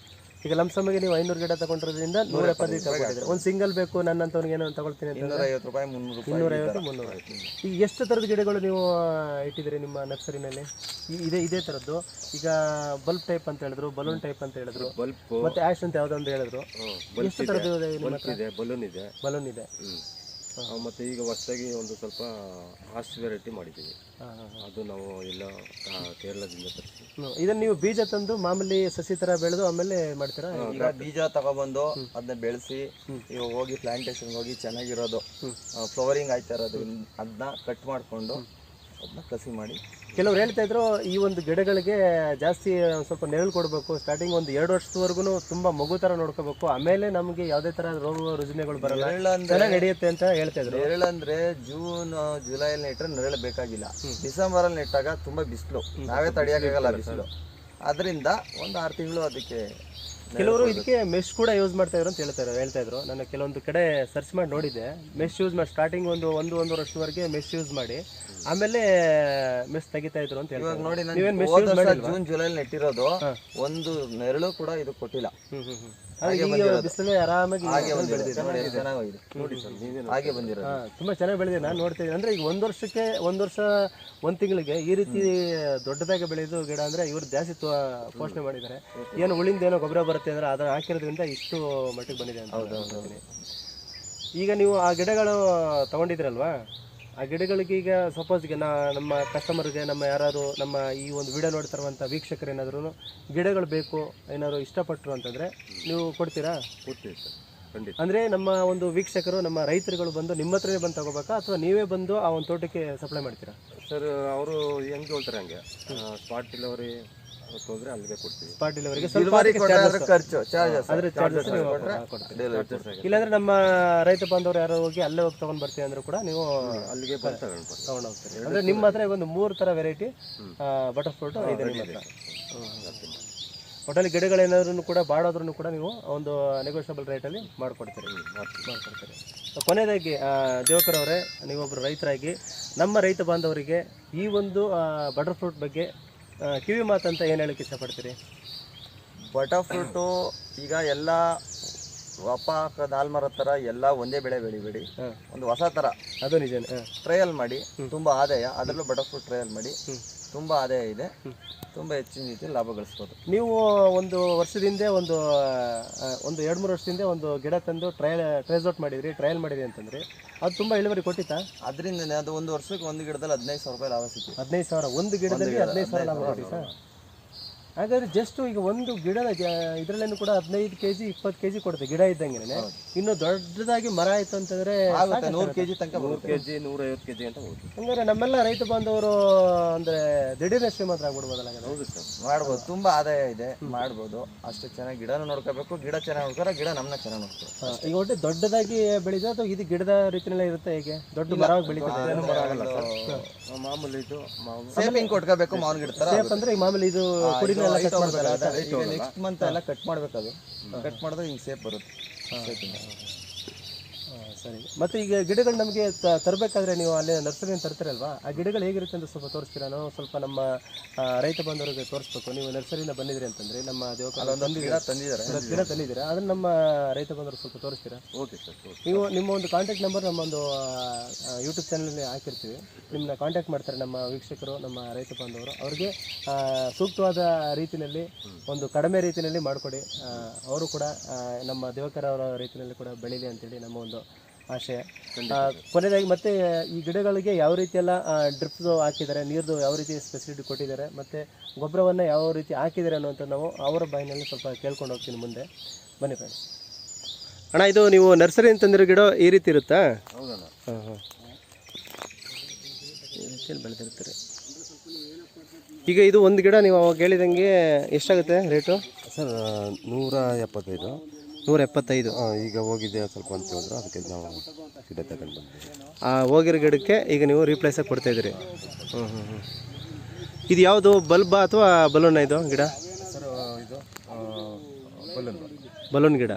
ಈಗ ಲಂಸಮ್ಗೆ ನೀವು ಐನೂರು ಗಿಡ ತಗೊಂಡಿರೋದ್ರಿಂದ ನೂರ ಎಪ್ಪತ್ತು ತಗೊಂಡಿದ್ರೆ ಒಂದು ಸಿಂಗಲ್ ಬೇಕು ನನ್ನಂತವ್ನಿಗೆ ಏನೋ ತಗೊಳ್ತೀನಿ ಅಂತ ಇನ್ನೂರ ಐವತ್ತು ರೂಪಾಯಿ ಮುನ್ನೂರು ರೂಪಾಯಿ ಇನ್ನೂರ ಐವತ್ತು ಮುನ್ನೂರ ಈಗ ಎಷ್ಟು ಥರದ ಗಿಡಗಳು ನೀವು ಇಟ್ಟಿದ್ದೀರಿ ನಿಮ್ಮ ನರ್ಸರಿನಲ್ಲಿ? ಇದೇ ಇದೇ ಥರದ್ದು ಈಗ ಬಲ್ಬ್ ಟೈಪ್ ಅಂತ ಹೇಳಿದ್ರು ಬಲೂನ್ ಟೈಪ್ ಅಂತ ಹೇಳಿದ್ರು. ಬಲ್ಬ್. ಮತ್ತೆ ಆಶ್ ಅಂತ ಯಾವುದೋ ಒಂದು ಹೇಳಿದ್ರು. ಎಷ್ಟು ಥರದ್ದು ಇದೆ. ಬಲೂನ್ ಇದೆ. ಬಲೂನ್ ಇದೆ. ಮತ್ತೆ ಈಗ ಹೊಸದಾಗಿ ಒಂದು ಸ್ವಲ್ಪ ಹಾಸ್ ವೆರೈಟಿ ಮಾಡಿದ್ದೀವಿ ಅದು ನಾವು ಎಲ್ಲ ಕೇರಳದಿಂದ ತರಿಸಿ ಇದನ್ನ ನೀವು ಬೀಜ ತಂದು ಮಾಮೂಲಿ ಸಸಿ ತರ ಬೆಳೆದು ಆಮೇಲೆ ಮಾಡ್ತೀರಾ? ಈಗ ಬೀಜ ತಗೊಬಂದು ಅದನ್ನ ಬೆಳೆಸಿ ಇವಾಗ ಹೋಗಿ ಪ್ಲಾಂಟೇಶನ್ ಹೋಗಿ ಚೆನ್ನಾಗಿರೋದು ಫ್ಲವರಿಂಗ್ ಆಯ್ತಾ ಇರೋದು ಅದನ್ನ ಕಟ್ ಮಾಡ್ಕೊಂಡು ಅದನ್ನ ಕಸಿ ಮಾಡಿ. ಕೆಲವ್ರು ಹೇಳ್ತಾ ಇದ್ರು ಈ ಒಂದು ಗಿಡಗಳಿಗೆ ಜಾಸ್ತಿ ಸ್ವಲ್ಪ ನೆರಳು ಕೊಡಬೇಕು. ಸ್ಟಾರ್ಟಿಂಗ್ ಒಂದು ಎರಡು ವರ್ಷದವರೆಗೂ ತುಂಬಾ ಮಗು ತರ ನೋಡ್ಕೋಬೇಕು. ಆಮೇಲೆ ನಮಗೆ ಯಾವುದೇ ತರ ರೋಗ ರುಜಿನಗಳು ಬರಲ್ಲ. ಚೆನ್ನಾಗಿ ನಡೆಯುತ್ತೆ ಅಂತ ಹೇಳ್ತಾ ಇದ್ರು. ನೆರಳಂದ್ರೆ ಜೂನ್ ಜುಲೈ ಅಲ್ಲಿ ನೆಟ್ರೆ ನೆರಳು ಬೇಕಾಗಿಲ್ಲ. ಡಿಸೆಂಬರ್ ಅಲ್ಲಿ ನೆಟ್ಟಾಗ ತುಂಬಾ ಬಿಸಿಲು. ನಾವೇ ತಡೆಯಾಗಲ್ಲ ಬಿಸಿಲು. ಅದರಿಂದ ಒಂದು ಆರು ತಿಂಗಳು ಅದಕ್ಕೆ ಕೆಲವರು ಇದಕ್ಕೆ ಮೆಶ್ ಕೂಡ ಯೂಸ್ ಮಾಡ್ತಾ ಇದ್ರು ಅಂತ ಹೇಳ್ತಾರೆ ಹೇಳ್ತಾ ಇದ್ರು. ನಾನು ಕೆಲವೊಂದು ಕಡೆ ಸರ್ಚ್ ಮಾಡಿ ನೋಡಿದೆ ಮೆಶ್ ಯೂಸ್ ಮಾಡಿ ಸ್ಟಾರ್ಟಿಂಗ್ ಒಂದು ಒಂದು ಒಂದು ವರ್ಷದವರೆಗೆ ಮೆಶ್ ಯೂಸ್ ಮಾಡಿ. ಆಮೇಲೆ ಮಿಸ್ ತೆಗಿತಾ ಇದ್ರು ಅಂತ ಇವಾಗ ಹೇಳ್ತಾರೆ. ನೋಡಿ ನೀವೇನ್ ನಾನು mesh ಹೋದ use ವರ್ಷ ಮಾಡಿಲ್ವಾ? ಜೂನ್ ಜುಲೈ ನೆಟ್ಟಿರೋದು ಒಂದು ನೆರಳು ಕೂಡ ಇದು ಕೊಟ್ಟಿಲ್ಲ. ಬಿಸಿಲಲ್ಲಿ ಆರಾಮಾಗಿ ಹಾಗೆ ನೋಡಿ ಎಷ್ಟು ಚೆನ್ನಾಗಿದೆ. ನೋಡಿ ಸರ್ ಹಾಗೆ ಬಂದಿರೋದು. ಹಾ, ತುಂಬಾ ಚೆನ್ನಾಗಿ ಬೆಳೆದಿದೆ. ನಾನು ನೋಡ್ತಿದ್ದೆ ಅಂದ್ರೆ ಈಗ ಒಂದ್ ವರ್ಷಕ್ಕೆ ಒಂದ್ ವರ್ಷ ಒಂದ್ ತಿಂಗಳಿಗೆ ಈ ರೀತಿ ದೊಡ್ಡದಾಗಿ ಬೆಳೆದು ಗಿಡ ಅಂದ್ರೆ ಇವರು ಜಾಸ್ತಿ ತೋ- ಪೋಷಣೆ ಮಾಡಿದ್ದಾರೆ. ಏನು ಉಳಿಂದ ಏನೋ ಗೊಬ್ಬರ ಬರುತ್ತೆ ಅಂದ್ರೆ ಅದನ್ನ ಹಾಕಿರೋದ್ರಿಂದ ಇಷ್ಟು ಮಟ್ಟಿಗೆ ಬಂದಿದೆ ಅಂತ. ಈಗ ನೀವು ಆ ಗಿಡಗಳು ತಗೊಂಡಿದ್ರಲ್ವಾ? ಆ ಗಿಡಗಳಿಗೆ ಈಗ ಸಪೋಸ್ ಈಗ ನಾ ನಮ್ಮ ಕಸ್ಟಮರ್ಗೆ ನಮ್ಮ ಯಾರಾದ್ರು ನಮ್ಮ ಈ ಒಂದು ವಿಡಿಯೋ ನೋಡ್ತಿರುವಂಥ ವೀಕ್ಷಕರು ಏನಾದ್ರೂ ಗಿಡಗಳು ಬೇಕು ಏನಾದ್ರು ಇಷ್ಟಪಟ್ಟರು ಅಂತಂದ್ರೆ ನೀವು ಕೊಡ್ತೀರಾ? ಕೊಡ್ತೀವಿ ಸರ್. ಖಂಡಿತ. ಅಂದ್ರೆ ನಮ್ಮ ಒಂದು ವೀಕ್ಷಕರು ನಮ್ಮ ರೈತರುಗಳು ಬಂದು ನಿಮ್ಮ ಹತ್ರನೇ ಬಂದು ತಗೋಬೇಕಾ ಅಥವಾ ನೀವೇ ಬಂದು ಆ ಒಂದು ತೋಟಕ್ಕೆ ಸಪ್ಲೈ ಮಾಡ್ತೀರಾ? ಸರ್ ಅವರು ಹೆಂಗೆ ಹೇಳ್ತಾರೆ ಹಂಗೆ? ಸ್ಪಾಟ್ ಡೆಲಿವರಿ ಹೋದ್ರೆ ಅಲ್ಲಿಗೆ ಕೊಡ್ತೀವಿ. ಡೆಲಿವರಿಗೆ ಸ್ವಲ್ಪ ಡೆಲಿವರಿ ಅದಕ್ಕೆ charges- ಖರ್ಚು ಚಾರ್ಜಸ್ ಅದ್ರ ಚಾರ್ಜಸ್ ನೀವು ಕೊಡ್ತೀರಾ ಡೆಲಿವರಿ ಇಲ್ಲಾಂದ್ರೆ ನಮ್ಮ ರೈತ ಬಾಂಧವರು ಯಾರೋ ಹೋಗಿ ಅಲ್ಲೇ ಹೋಗಿ ತಗೊಂಡ್ ಬರ್ತೀವಿ ಅಂದ್ರೂ ಕೂಡ ನೀವು ಅಲ್ಲಿಗೆ ಬಂದು ತಗೊಂಡು ಬರ್ತೀವಿ. ತಗೊಂಡ್ ಹೋಗ್ತೀರಿ ಅಂದ್ರೆ ನಿಮ್ಮ ಹತ್ರ ಒಂದು ಮೂರು ತರ ವೆರೈಟಿ ಬಟರ್ ಫ್ರೂಟ್ ಇದೆ ನಿಮ್ಮ ಹತ್ರ. ಒಟ್ಟಲ್ಲಿ ಗಿಡಗಳೇನಾದ್ರೂ ಕೂಡ ಬಾಡೋದ್ರೂ ಕೂಡ ನೀವು ಒಂದು ನೆಗೋಷಿಯಬಲ್ ರೇಟಲ್ಲಿ ಅಲ್ಲಿ ಮಾಡ್ಕೊಡ್ತೀರಿ. ಕೊನೆಯದಾಗಿ ದೇವಕರ್ ಅವರೇ ನೀವೊಬ್ಬರು ರೈತರಾಗಿ ನಮ್ಮ ರೈತ ಬಾಂಧವರಿಗೆ ಈ ಒಂದು ಬಟರ್ ಫ್ರೂಟ್ ಬಗ್ಗೆ ಕಿವಿ ಮಾತಂತ ಏನು ಹೇಳಕ್ಕೆ ಇಷ್ಟಪಡ್ತೀರಿ? ಬಟರ್ ಫ್ರೂಟು ಈಗ ಎಲ್ಲ ಅಪ್ಪ ದಾಲ್ ಹಾಲ್ಮರ ಥರ ಎಲ್ಲ ಒಂದೇ ಬೆಳೆ ಬೆಳಿಬೇಡಿ. ಒಂದು ಹೊಸ ಥರ ಅದು ನಿಜನೇ ಟ್ರಯಲ್ ಮಾಡಿ ತುಂಬ ಆದಾಯ. ಅದರಲ್ಲೂ ಬಟರ್ ಫ್ರೂಟ್ ಟ್ರಯಲ್ ಮಾಡಿ. ತುಂಬ ಆದಾಯ ಇದೆ. ತುಂಬ ಹೆಚ್ಚಿನ ರೀತಿಯಲ್ಲಿ ಲಾಭ ಗಳಿಸ್ಬೋದು. ನೀವು ಒಂದು ವರ್ಷದಿಂದ ಒಂದು ಆ, ಒಂದು ಎರಡು ಮೂರು ವರ್ಷದಿಂದ ಒಂದು ಗಿಡ ತಂದು ಟ್ರಯಲ್ ಟ್ರೇಸ್ ಔಟ್ ಮಾಡಿದ್ರಿ ಟ್ರಯಲ್ ಮಾಡಿದ್ರಿ ಅಂತಂದ್ರೆ. ಅದು ತುಂಬ ಇಳುವರಿ ಕೊಟ್ಟಿತ್ತಾ? ಅದರಿಂದ ಅದು ಒಂದು ವರ್ಷಕ್ಕೆ ಒಂದು ಗಿಡದಲ್ಲಿ ಹದಿನೈದು ಸಾವಿರ ರೂಪಾಯಿ ಲಾಭ ಸಿಕ್ಕಿದೆ. ಹದಿನೈದು ಸಾವಿರ ಒಂದು ಗಿಡದಲ್ಲಿ ಹದಿನೈದು ಸಾವಿರ ಲಾಭ ಕೊಟ್ಟಿತ್ತಾ? ಹಾಗಾದ್ರೆ ಜಸ್ಟ್ ಈಗ ಒಂದು ಗಿಡದ ಇದರಲ್ಲೇನು ಕೂಡ ಹದಿನೈದು ಕೆ ಜಿ ಇಪ್ಪತ್ತು ಕೆ ಜಿ ಕೊಡುತ್ತೆ ಗಿಡ ಇದ್ದಂಗೆ ಇನ್ನು ದೊಡ್ಡದಾಗಿ ಮರ ಆಯ್ತು ಅಂತಂದ್ರೆ ಆಗುತ್ತೆ ನೂರು ಕೆ ಜಿ ತನಕ ನೂರು ಬರುತ್ತೆ. ಕೆ ಜಿ ನೂರೈವತ್ತು ಕೆ ಜಿ ಅಂತ ಹೋಗುತ್ತೆ. ಹಂಗಾರೆ ನಮ್ಮೆಲ್ಲ ರೈತ ಬಾಂಧವರು ಅಂದ್ರೆ ದಿಢೀರ್ನ ಶ್ರೀಮಂತರ ಆಗ್ಬಿಡ್ಬೋದಲ್ಲ? ಹೌದು ಸರ್. ಮಾಡ್ಬೋದು. ತುಂಬಾ ಆದಾಯ ಇದೆ. ಮಾಡ್ಬೋದು. ಅಷ್ಟು ಚೆನ್ನಾಗಿ ಗಿಡನೂ ನೋಡ್ಕೋಬೇಕು. ಗಿಡ ಚೆನ್ನಾಗಿ ನೋಡ್ತಾರೆ ಗಿಡ ನಮ್ಮನ್ನ ಚೆನ್ನಾಗಿ ನೋಡ್ತಾರೆ ಈಗ ಒಟ್ಟು ದೊಡ್ಡದಾಗಿ ಬೆಳೀತದೆ ಅಥವಾ ಇದು ಗಿಡದ ರೀತಿಯಲ್ಲೇ ಇರುತ್ತೆ ಹೇಗೆ? ದೊಡ್ಡ ಮರವಾಗಿ ಬೆಳೀತದೆ? ಆಗಲ್ಲ ಸರ್. ಮಾಮೂಲಿ ಇದು ಸೇಮ್ ಹಿಂಗ್ ಕೊಟ್ಕೋಬೇಕು ಮಾವಿನ ಗಿಡ ತರ ಸೇಫ್ ಅಂದ್ರೆ ಈ ಮಾಮೂಲಿ ಇದು ಕುಡಿನೆಲ್ಲ ಕಟ್ ಈಗ ನೆಕ್ಸ್ಟ್ ಮಂತ್ ಎಲ್ಲ ಕಟ್ ಮಾಡ್ಬೇಕದು. ಕಟ್ ಮಾಡಿದ್ರೆ ಹಿಂಗ್ ಸೇಫ್ ಬರುತ್ತೆ. ಸರಿ ಮತ್ತೆ ಈಗ ಗಿಡಗಳು ನಮಗೆ ತರಬೇಕಾದ್ರೆ ನೀವು ಅಲ್ಲಿ ನರ್ಸರಿಯನ್ನು ತರ್ತೀರಲ್ವಾ? ಆ ಗಿಡಗಳು ಹೇಗಿರುತ್ತೆ ಅಂತ ಸ್ವಲ್ಪ ತೋರಿಸ್ತೀರಾ? ನಾವು ಸ್ವಲ್ಪ ನಮ್ಮ ರೈತ ಬಾಂಧವರಿಗೆ ತೋರಿಸ್ಬೇಕು. ನೀವು ನರ್ಸರಿನ ಬಂದಿದ್ರಿ ಅಂತಂದ್ರೆ ನಮ್ಮ ಗಿಡ ತಂದಿದ್ದಾರೆ. ಗಿಡ ತಂದಿದ್ದೀರಾ? ಅದನ್ನ ನಮ್ಮ ರೈತ ಬಾಂಧವರು ಸ್ವಲ್ಪ ತೋರಿಸ್ತೀರಾ? ಓಕೆ ಸರ್ ನೀವು ನಿಮ್ಮ ಒಂದು ಕಾಂಟ್ಯಾಕ್ಟ್ ನಂಬರ್ ನಮ್ಮ ಒಂದು ಯೂಟ್ಯೂಬ್ ಚಾನಲಲ್ಲಿ ಹಾಕಿರ್ತೀವಿ. ನಿಮ್ಮನ್ನ ಕಾಂಟ್ಯಾಕ್ಟ್ ಮಾಡ್ತಾರೆ ನಮ್ಮ ವೀಕ್ಷಕರು ನಮ್ಮ ರೈತ ಬಾಂಧವರು. ಅವ್ರಿಗೆ ಸೂಕ್ತವಾದ ರೀತಿಯಲ್ಲಿ ಒಂದು ಕಡಿಮೆ ರೀತಿಯಲ್ಲಿ ಮಾಡಿಕೊಡಿ. ಅವರು ಕೂಡ ನಮ್ಮ ದೇವಕರ ಅವರ ರೀತಿಯಲ್ಲಿ ಕೂಡ ಬೆಳೀಲಿ ಅಂತೇಳಿ ನಮ್ಮ ಒಂದು ಆಶಯ. ಕೊನೆಯದಾಗಿ ಮತ್ತೆ ಈ ಗಿಡಗಳಿಗೆ ಯಾವ ರೀತಿ ಎಲ್ಲ ಡ್ರಿಪ್ದು ಹಾಕಿದ್ದಾರೆ ನೀರ್ದು ಯಾವ ರೀತಿ ಫೆಸಿಲಿಟಿ ಕೊಟ್ಟಿದ್ದಾರೆ ಮತ್ತೆ ಗೊಬ್ಬರವನ್ನು ಯಾವ ರೀತಿ ಹಾಕಿದ್ದಾರೆ ಅನ್ನುವಂತ ನಾವು ಅವರ ಬಾಯಿನಲ್ಲಿ ಸ್ವಲ್ಪ ಕೇಳ್ಕೊಂಡು ಹೋಗ್ತೀನಿ ಮುಂದೆ. ಬನ್ನಿ ಫ್ರೆಂಡ್ಸ್ ಅಣ್ಣ ಇದು ನೀವು ನರ್ಸರಿ ಅಂತಂದಿರೋ ಗಿಡ ಈ ರೀತಿ ಇರುತ್ತಾ? ಹಾಂ ಹಾಂ. ಈ ರೀತಿಯಲ್ಲಿ ಬೆಳೆದಿರ್ತಾರೆ. ಈಗ ಇದು ಒಂದು ಗಿಡ ನೀವು ಅವಾಗ ಹೇಳಿದಂಗೆ ಎಷ್ಟಾಗುತ್ತೆ ರೇಟು? ಸರ್ ನೂರ ಎಪ್ಪತ್ತೈದು. ನೂರ ಎಪ್ಪತ್ತೈದು ಆ, ಈಗ ಹೋಗಿದೆ ಸ್ವಲ್ಪ ಅಂತ ಹೇಳಿದ್ರು. ಅದಕ್ಕೆ ನಾವು ಗಿಡ ತಗೊಂಡು ಬಂದ್ವಿ. ಆ ಹೋಗಿರೋ ಗಿಡಕ್ಕೆ ಈಗ ನೀವು ರೀಪ್ಲೇಸಾಗಿ ಕೊಡ್ತಾಯಿದ್ದೀರಿ ಹ್ಞೂ ಹ್ಞೂ ಹ್ಞೂ ಇದು ಯಾವುದು ಬಲ್ಬಾ ಅಥವಾ ಬಲೂನ್ ಇದು ಗಿಡ? ಸರ್ ಇದು ಬಲೂನ್. ಬಲೂನ್ ಗಿಡ.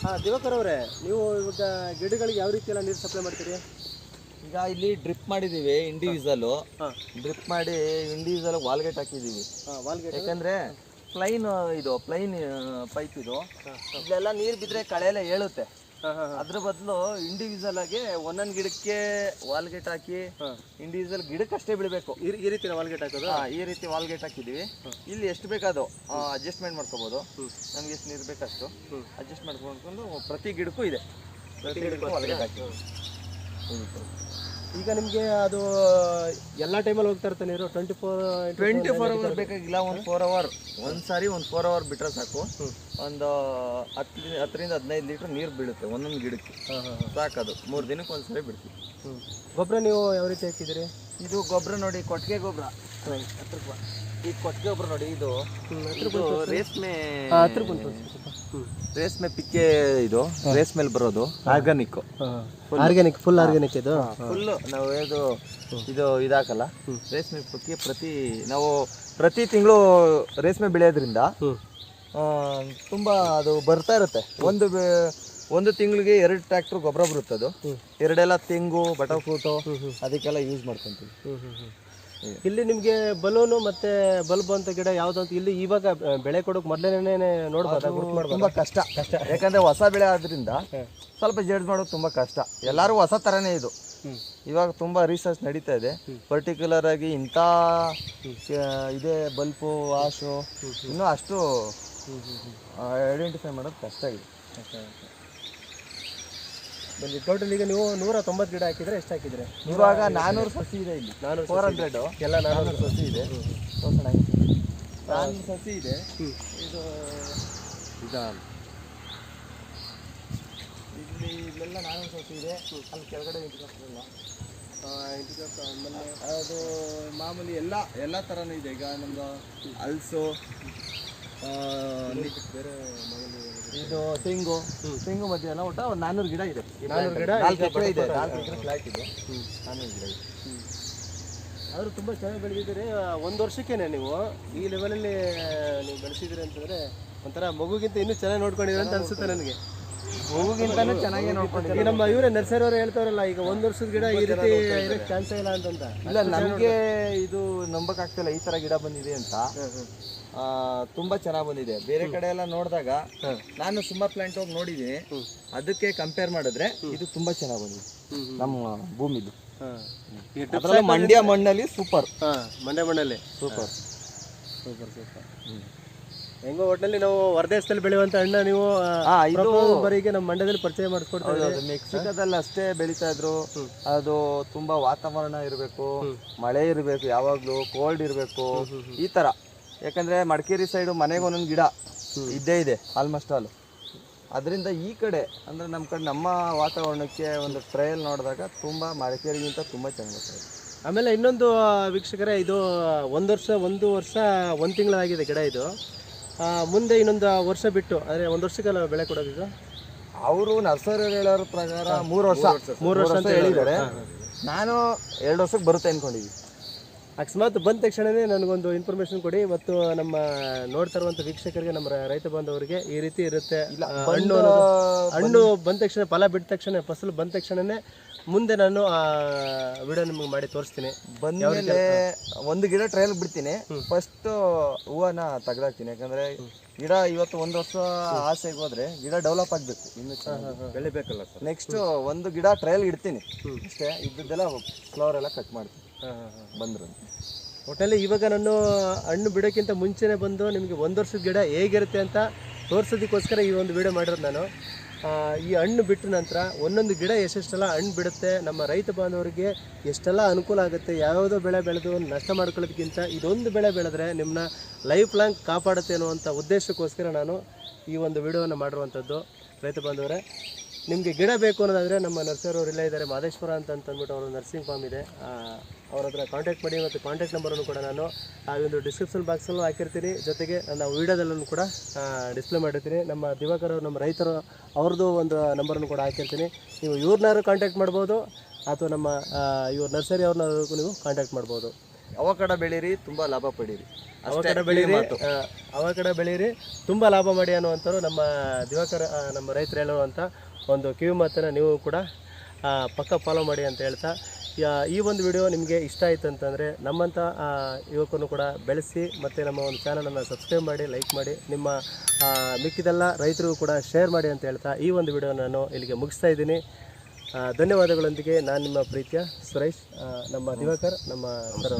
ಹಾಂ ದಿವಾಕರ್ ಅವರೇ ನೀವು ಇವಾಗ ಗಿಡಗಳಿಗೆ ಯಾವ ರೀತಿ ಎಲ್ಲ ನೀರು ಸಪ್ಲೈ ಮಾಡ್ತೀರಿ? ಈಗ ಇಲ್ಲಿ ಡ್ರಿಪ್ ಮಾಡಿದೀವಿ ಇಂಡಿವಿಜುವಲ್ ಹಾಂ. ಡ್ರಿಪ್ ಮಾಡಿ ಇಂಡಿವಿಜುವಲ್ ವಾಲ್ಗೇಟ್ ಹಾಕಿದೀವಿ. ಯಾಕಂದ್ರೆ ಪ್ಲೈನ್ ಇದು ಪ್ಲೈನ್ ಪೈಪ್ ಇದು. ಇದೆಲ್ಲ ನೀರು ಬಿದ್ರೆ ಕಳೆ ಎಲ್ಲ ಏಳುತ್ತೆ. ಹಾಂ ಹಾಂ ಅದ್ರ ಬದಲು ಇಂಡಿವಿಜುವಲ್ ಆಗಿ ಒಂದೊಂದು ಗಿಡಕ್ಕೆ ವಾಲ್ಗೇಟ್ ಹಾಕಿ ಇಂಡಿವಿಜುವಲ್ ಗಿಡಕ್ಕೆ ಅಷ್ಟೇ ಬಿಡಬೇಕು. ಈ ಈ ರೀತಿ ವಾಲ್ಗೇಟ್ ಹಾಕೋದು? ಈ ರೀತಿ ವಾಲ್ಗೇಟ್ ಹಾಕಿದೀವಿ ಇಲ್ಲಿ ಎಷ್ಟು ಬೇಕಾದೋ ಅಡ್ಜಸ್ಟ್ಮೆಂಟ್ ಮಾಡ್ಕೋಬಹುದು ನಮ್ಗೆ ಎಷ್ಟು ನೀರು ಬೇಕಷ್ಟು ಅಡ್ಜಸ್ಟ್ ಮಾಡ್ಕೊಂಡು ಪ್ರತಿ ಗಿಡಕ್ಕೂ ಇದೆ. ಪ್ರತಿ ಗಿಡಕ್ಕೂ ವಾಲ್ಗೇಟ್ ಹಾಕಿ ಈಗ ನಿಮಗೆ ಅದು ಎಲ್ಲ ಟೈಮಲ್ಲಿ ಹೋಗ್ತಾ ಇರ್ತಾನೆ ನೀರು twenty four twenty four hour ಬೇಕಾಗಿಲ್ಲ ಒಂದು ಫೋರ್ ಅವರ್ ಒಂದ್ ಸಾರಿ ಒಂದು ಫೋರ್ ಅವರ್ ಬಿಟ್ರೆ ಸಾಕು. ಒಂದು ಹತ್ತು ಹತ್ತರಿಂದ ಹದಿನೈದು ಲೀಟರ್ ನೀರು ಬೀಳುತ್ತೆ ಒಂದೊಂದು ಗಿಡಕ್ಕೆ. ಸಾಕದು. ಮೂರು ದಿನಕ್ಕೆ ಒಂದು ಸಾರಿ ಬಿಡ್ತೀವಿ. ಗೊಬ್ಬರ ನೀವು ಯಾವ ರೀತಿ ಹಾಕಿದ್ದೀರಿ? ಇದು ಗೊಬ್ಬರ ನೋಡಿ ಕೊಟ್ಟಿಗೆ ಗೊಬ್ಬರ ಈ ಕೊಟ್ಟಿಗೆ ಗೊಬ್ಬರ ನೋಡಿ ಇದು ರೇಷ್ಮೆ ಹತ್ರ ರೇಷ್ಮೆ ಪಿಕ್ಕೆ ಇದು ರೇಷ್ಮೆಲ್ ಬರೋದು ಆರ್ಗಾನಿಕ್ ಆರ್ಗ್ಯಾನಿಕ್ ಫುಲ್ ಆರ್ಗಾನಿಕ್ ಇದು? ಫುಲ್ ನಾವು ಇದು ಇದು ಇದಾಕಲ್ಲ. ರೇಷ್ಮೆ ಪಿಕ್ಕೆ ಪ್ರತಿ ನಾವು ಪ್ರತಿ ತಿಂಗಳು ರೇಷ್ಮೆ ಬೆಳೆಯೋದ್ರಿಂದ ತುಂಬ ಅದು ಬರ್ತಾ ಇರುತ್ತೆ. ಒಂದು ಒಂದು ತಿಂಗಳಿಗೆ ಎರಡು ಟ್ರ್ಯಾಕ್ಟರ್ ಗೊಬ್ಬರ ಬರುತ್ತೆ ಅದು ಎರಡೆಲ್ಲ ತೆಂಗು ಬಟರ್ ಫ್ರೂಟು ಅದಕ್ಕೆಲ್ಲ ಯೂಸ್ ಮಾಡ್ಕೊಂತೀವಿ. ಇಲ್ಲಿ ನಿಮಗೆ ಬಲೂನು ಮತ್ತೆ ಬಲ್ಬ್ ಅಂತ ಗಿಡ ಯಾವ್ದು ಅಂತ ಇಲ್ಲಿ ಇವಾಗ ಬೆಳೆ ಕೊಡೋಕೆ ಮೊದಲೇನೆ ನೋಡ್ಬೋದು? ತುಂಬಾ ಕಷ್ಟ. ಕಷ್ಟ. ಯಾಕಂದ್ರೆ ಹೊಸ ಬೆಳೆ ಆದ್ರಿಂದ ಸ್ವಲ್ಪ ಜಡ್ಜ್ ಮಾಡೋದು ತುಂಬಾ ಕಷ್ಟ. ಎಲ್ಲಾರು ಹೊಸ ತರನೇ ಇದು. ಇವಾಗ ತುಂಬಾ ರಿಸರ್ಚ್ ನಡೀತಾ ಇದೆ. ಪರ್ಟಿಕ್ಯುಲರ್ ಆಗಿ ಇಂಥ ಇದೆ ಬಲ್ಪು ವಾಶು ಇನ್ನೂ ಅಷ್ಟು ಐಡೆಂಟಿಫೈ ಮಾಡೋದು ಕಷ್ಟ ಇದೆ. ಬನ್ನಿ ಟೋಟಲ್ ಈಗ ನೀವು ನೂರ ತೊಂಬತ್ತು ಗಿಡ ಹಾಕಿದ್ರೆ ಎಷ್ಟು ಹಾಕಿದ್ರೆ? ಇವಾಗ ನಾನೂರು ಸಸಿ ಇದೆ ಇಲ್ಲಿ. ನಾನೂರು ಫೋರ್ ಹಂಡ್ರೆಡ್ ಎಲ್ಲ ನಾನೂರು ಸಸಿ ಇದೆ. ನಾನ್ನೂರು ಸಸಿ ಇದೆ. ಇದು ಇದಾ? ಇಲ್ಲಿ ಇಲ್ಲೆಲ್ಲ ನಾನೂರು ಸಸಿ ಇದೆ. ಅಲ್ಲಿ ಕೆಳಗಡೆ ನಿಂತ್ಕೊಳ್ತಿರಲ್ಲ ಅದು ಮಾಮೂಲಿ ಎಲ್ಲ ಎಲ್ಲ ಥರನೂ ಇದೆ. ಈಗ ನಮ್ಮದು ಹಲ್ಸು ಬೇರೆ ಇದು ತೆಂಗು. ತೆಂಗು ಮಧ್ಯ ಎಲ್ಲ ಒಟ್ಟು ಒಂದು ನಾನ್ನೂರು ಗಿಡ ಇದೆ. ನಾನ್ನೂರು ಗಿಡ ನಾಲ್ಕು ಎಕರೆ ಇದೆ. ನಾಲ್ಕು ಎಕರೆ ಫ್ಲಾಟ್ ಇದೆ. ನಾನ್ನೂರು ಗಿಡ ಇದೆ. ಆದರೂ ತುಂಬ ಚೆನ್ನಾಗಿ ಬೆಳೆದಿದ್ದೀರಿ. ಒಂದು ವರ್ಷಕ್ಕೇನೆ ನೀವು ಈ ಲೆವೆಲಲ್ಲಿ ನೀವು ಬೆಳೆಸಿದ್ದೀರಿ ಅಂತಂದರೆ ಒಂಥರ ಮಗುಗಿಂತ ಇನ್ನೂ ಚೆನ್ನಾಗಿ ನೋಡ್ಕೊಂಡಿದ್ರೆ ಅಂತ ಅನಿಸುತ್ತೆ ನನಗೆ. ಹೂವಿಗಿಂತನೂ ಚೆನ್ನಾಗಿ ನೋಡ್ಕೊಂಡಿದ್ದೀವಿ ನಮ್ಮ ಇವರೇ ನರ್ಸರಿ ಅವರು ಹೇಳ್ತಾರಲ್ಲ ಈಗ ಒಂದು ವರ್ಷದ ಗಿಡ ಈ ರೀತಿ ಇರೋಕ್ಕೆ ಚಾನ್ಸೇ ಇಲ್ಲ ಅಂತಂತ ಇಲ್ಲ ನಮಗೆ ಇದು ನಂಬಕ್ಕಾಗ್ತಿಲ್ಲ ಈ ತರ ಗಿಡ ಬಂದಿದೆ ಅಂತ. ತುಂಬಾ ಚೆನ್ನಾಗಿ ಬಂದಿದೆ. ಬೇರೆ ಕಡೆ ಎಲ್ಲ ನೋಡಿದಾಗ ನಾನು ಸುಮಾರು ಪ್ಲಾಂಟ್ ಹೋಗಿ ನೋಡಿದೀನಿ. ಅದಕ್ಕೆ ಕಂಪೇರ್ ಮಾಡಿದ್ರೆ ಇದು ತುಂಬಾ ಚೆನ್ನಾಗಿ ಬಂದಿದೆ. ನಮ್ಮ ಭೂಮಿದು. ಅದರಲ್ಲೂ ಮಂಡ್ಯ ಮಣ್ಣಲ್ಲಿ ಸೂಪರ್ ಮಂಡ್ಯ ಮಣ್ಣಲ್ಲಿ. ಸೂಪರ್ ಸೂಪರ್ ಸೂಪರ್ ಹೆಂಗೋ ಒಟ್ಟಿನಲ್ಲಿ ನಾವು ಹೊರದೇಶದಲ್ಲಿ ಬೆಳೆಯುವಂತ ಹಣ್ಣ ನೀವು ಇದು ಬರಿಗೆ ನಮ್ಮ ಮಂಡ್ಯದಲ್ಲಿ ಪರಿಚಯ ಮಾಡಿಸ್ಕೊಡ್ತೀವಿ ಮೆಕ್ಸಿಕೋದಲ್ಲಿ ಅಷ್ಟೇ ಬೆಳೀತಾ ಇದ್ರು. ಅದು ತುಂಬಾ ವಾತಾವರಣ ಇರಬೇಕು ಮಳೆ ಇರಬೇಕು ಯಾವಾಗ್ಲೂ ಕೋಲ್ಡ್ ಇರಬೇಕು. ಈ ತರ. ಯಾಕಂದ್ರೆ ಮಡಿಕೇರಿ ಸೈಡು ಮನೆಗೆ ಒಂದೊಂದು ಗಿಡ ಇದ್ದೇ ಇದೆ ಆಲ್ಮೋಸ್ಟ್ ಆಲ್ ಅದರಿಂದ ಈ ಕಡೆ ಅಂದ್ರೆ ನಮ್ಮ ಕಡೆ ನಮ್ಮ ವಾತಾವರಣಕ್ಕೆ ಒಂದು ಟ್ರಯಲ್ ನೋಡಿದಾಗ ತುಂಬಾ ಮಡಿಕೇರಿಗಿಂತ ತುಂಬಾ ಚೆನ್ನಾಗಿ ಆಮೇಲೆ ಇನ್ನೊಂದು ವೀಕ್ಷಕರೇ ಇದು ಒಂದು ವರ್ಷ ಒಂದು ವರ್ಷ ಒಂದು ತಿಂಗಳಾಗಿದೆ ಗಿಡ ಇದು. ಮುಂದೆ ಇನ್ನೊಂದು ವರ್ಷ ಬಿಟ್ಟು ಅಂದರೆ ಒಂದು ವರ್ಷಕ್ಕೆಲ್ಲ ಬೆಳೆ ಕೊಡೋದು ಇದು? ಅವರು ನರ್ಸರಿ ಹೇಳೋರ ಪ್ರಕಾರ ಮೂರು ವರ್ಷ. ಮೂರು ವರ್ಷ ಅಂತ ಹೇಳಿದ್ದಾರೆ. ನಾನು ಎರಡು ವರ್ಷಕ್ಕೆ ಬರುತ್ತೆ ಅನ್ಕೊಂಡಿದ್ವಿ ಅಕಸ್ಮಾತ್ ಬಂದ ತಕ್ಷಣವೇ ನನಗೊಂದು ಇನ್ಫಾರ್ಮೇಶನ್ ಕೊಡಿ ಮತ್ತು ನಮ್ಮ ನೋಡ್ತಾ ಇರುವಂಥ ವೀಕ್ಷಕರಿಗೆ ನಮ್ಮ ರೈತ ಬಾಂಧವರಿಗೆ ಈ ರೀತಿ ಇರುತ್ತೆ. ಹಣ್ಣು ಹಣ್ಣು ಬಂದ ತಕ್ಷಣ ಫಲ ಬಿಟ್ಟ ತಕ್ಷಣ ಫಸಲು ಬಂದ ತಕ್ಷಣನೇ ಮುಂದೆ ನಾನು ಆ ವಿಡಿಯೋ ನಿಮ್ಗೆ ಮಾಡಿ ತೋರಿಸ್ತೀನಿ. ಬಂದ್ಮೇಲೆ ಒಂದು ಗಿಡ ಟ್ರಯಲ್ ಬಿಡ್ತೀನಿ. ಫಸ್ಟ್ ಹೂವನ್ನ ತೆಗ್ದಾಕ್ತೀನಿ. ಯಾಕಂದ್ರೆ ಗಿಡ ಇವತ್ತು ಒಂದು ವರ್ಷ ಆಸೆಗೆ ಹೋದ್ರೆ ಗಿಡ ಡೆವಲಪ್ ಆಗ್ಬೇಕು. ಇನ್ನು ಬೆಳಿಬೇಕಲ್ಲ ನೆಕ್ಸ್ಟು ನೆಕ್ಸ್ಟ್ ಒಂದು ಗಿಡ ಟ್ರಯಲ್ ಇಡ್ತೀನಿ. ಅಷ್ಟೇ ಇದ್ದದ್ದೆಲ್ಲ ಫ್ಲವರ್ ಎಲ್ಲ ಕಟ್ ಮಾಡ್ತೀನಿ. ಬಂದ್ರು ಒಟ್ಟಲ್ಲಿ ಇವಾಗ ನಾನು ಹಣ್ಣು ಬಿಡೋಕ್ಕಿಂತ ಮುಂಚೆನೇ ಬಂದು ನಿಮಗೆ ಒಂದು ವರ್ಷದ ಗಿಡ ಹೇಗಿರುತ್ತೆ ಅಂತ ತೋರಿಸೋದಕ್ಕೋಸ್ಕರ ಈ ಒಂದು ವಿಡಿಯೋ ಮಾಡಿರೋದು ನಾನು. ಈ ಹಣ್ಣು ಬಿಟ್ಟ ನಂತರ ಒಂದೊಂದು ಗಿಡ ಎಷ್ಟೆಷ್ಟೆಲ್ಲ ಹಣ್ಣು ಬಿಡುತ್ತೆ, ನಮ್ಮ ರೈತ ಬಾಂಧವರಿಗೆ ಎಷ್ಟೆಲ್ಲ ಅನುಕೂಲ ಆಗುತ್ತೆ, ಯಾವುದೋ ಬೆಳೆ ಬೆಳೆದು ನಷ್ಟ ಮಾಡ್ಕೊಳ್ಳೋದಕ್ಕಿಂತ ಇದೊಂದು ಬೆಳೆ ಬೆಳೆದ್ರೆ ನಿಮ್ಮನ್ನ ಲೈಫ್ ಲಾಂಗ್ ಕಾಪಾಡುತ್ತೆ ಅನ್ನುವಂಥ ಉದ್ದೇಶಕ್ಕೋಸ್ಕರ ನಾನು ಈ ಒಂದು ವಿಡಿಯೋವನ್ನು ಮಾಡಿರುವಂಥದ್ದು. ರೈತ ಬಾಂಧವರೇ, ನಿಮಗೆ ಗಿಡ ಬೇಕು ಅನ್ನೋದಾದರೆ ನಮ್ಮ ನರ್ಸರಿ ಅವರು ಇಲ್ಲೇ ಇದ್ದಾರೆ, ಮಾದೇಶ್ವರ ಅಂತ ಅಂತ ಅಂದ್ಬಿಟ್ಟು ಅವರು ನರ್ಸಿಂಗ್ ಫಾರ್ಮ್ ಇದೆ ಅವ್ರ ಹತ್ರ ಕಾಂಟ್ಯಾಕ್ಟ್ ಮಾಡಿ ಮತ್ತು ಕಾಂಟ್ಯಾಕ್ಟ್ ನಂಬರನ್ನು ಕೂಡ ನಾನು ಆ ಒಂದು ಡಿಸ್ಕ್ರಿಪ್ಷನ್ ಬಾಕ್ಸಲ್ಲೂ ಹಾಕಿರ್ತೀನಿ. ಜೊತೆಗೆ ನನ್ನ ವೀಡಿಯೋದಲ್ಲೂ ಕೂಡ ಡಿಸ್ಪ್ಲೇ ಮಾಡಿರ್ತೀನಿ. ನಮ್ಮ ದಿವಾಕರ್ ಅವ್ರು ನಮ್ಮ ರೈತರು ಅವ್ರದ್ದು ಒಂದು ನಂಬರನ್ನು ಕೂಡ ಹಾಕಿರ್ತೀನಿ. ನೀವು ಇವ್ರನ್ನಾರು ಕಾಂಟ್ಯಾಕ್ಟ್ ಮಾಡ್ಬೋದು ಅಥವಾ ನಮ್ಮ ಇವ್ರ ನರ್ಸರಿ ಅವ್ರನ್ನೂ ನೀವು ಕಾಂಟ್ಯಾಕ್ಟ್ ಮಾಡ್ಬೋದು. ಅವಕಡ ಬೆಳೀರಿ ತುಂಬ ಲಾಭ ಪಡೀರಿ. ಅವಕಡ ಬೆಳೀರಿ ಅವಕಾಡ ಬೆಳೀರಿ ತುಂಬ ಲಾಭ ಮಾಡಿ ಅನ್ನುವಂಥವ್ರು ನಮ್ಮ ದಿವಾಕರ ನಮ್ಮ ರೈತರು ಹೇಳುವಂಥ ಒಂದು ಕಿವಿ ಮಾತನ್ನು ನೀವು ಕೂಡ ಪಕ್ಕ ಫಾಲೋ ಮಾಡಿ ಅಂತ ಹೇಳ್ತಾ ಈ ಒಂದು ವಿಡಿಯೋ ನಿಮಗೆ ಇಷ್ಟ ಆಯಿತು ಅಂತಂದರೆ ನಮ್ಮಂಥ ಯುವಕನು ಕೂಡ ಬೆಳೆಸಿ ಮತ್ತು ನಮ್ಮ ಒಂದು ಚಾನಲನ್ನು ಸಬ್ಸ್ಕ್ರೈಬ್ ಮಾಡಿ ಲೈಕ್ ಮಾಡಿ, ನಿಮ್ಮ ಮಿಕ್ಕಿದೆಲ್ಲ ರೈತರಿಗೂ ಕೂಡ ಶೇರ್ ಮಾಡಿ ಅಂತ ಹೇಳ್ತಾ ಈ ಒಂದು ವಿಡಿಯೋ ನಾನು ಇಲ್ಲಿಗೆ ಮುಗಿಸ್ತಾ ಇದ್ದೀನಿ. ಧನ್ಯವಾದಗಳೊಂದಿಗೆ ನಾನು ನಿಮ್ಮ ಪ್ರೀತಿಯ ಸುರೇಶ್ ನಮ್ಮ ದಿವಾಕರ್, ನಮ್ಮ ಸರ್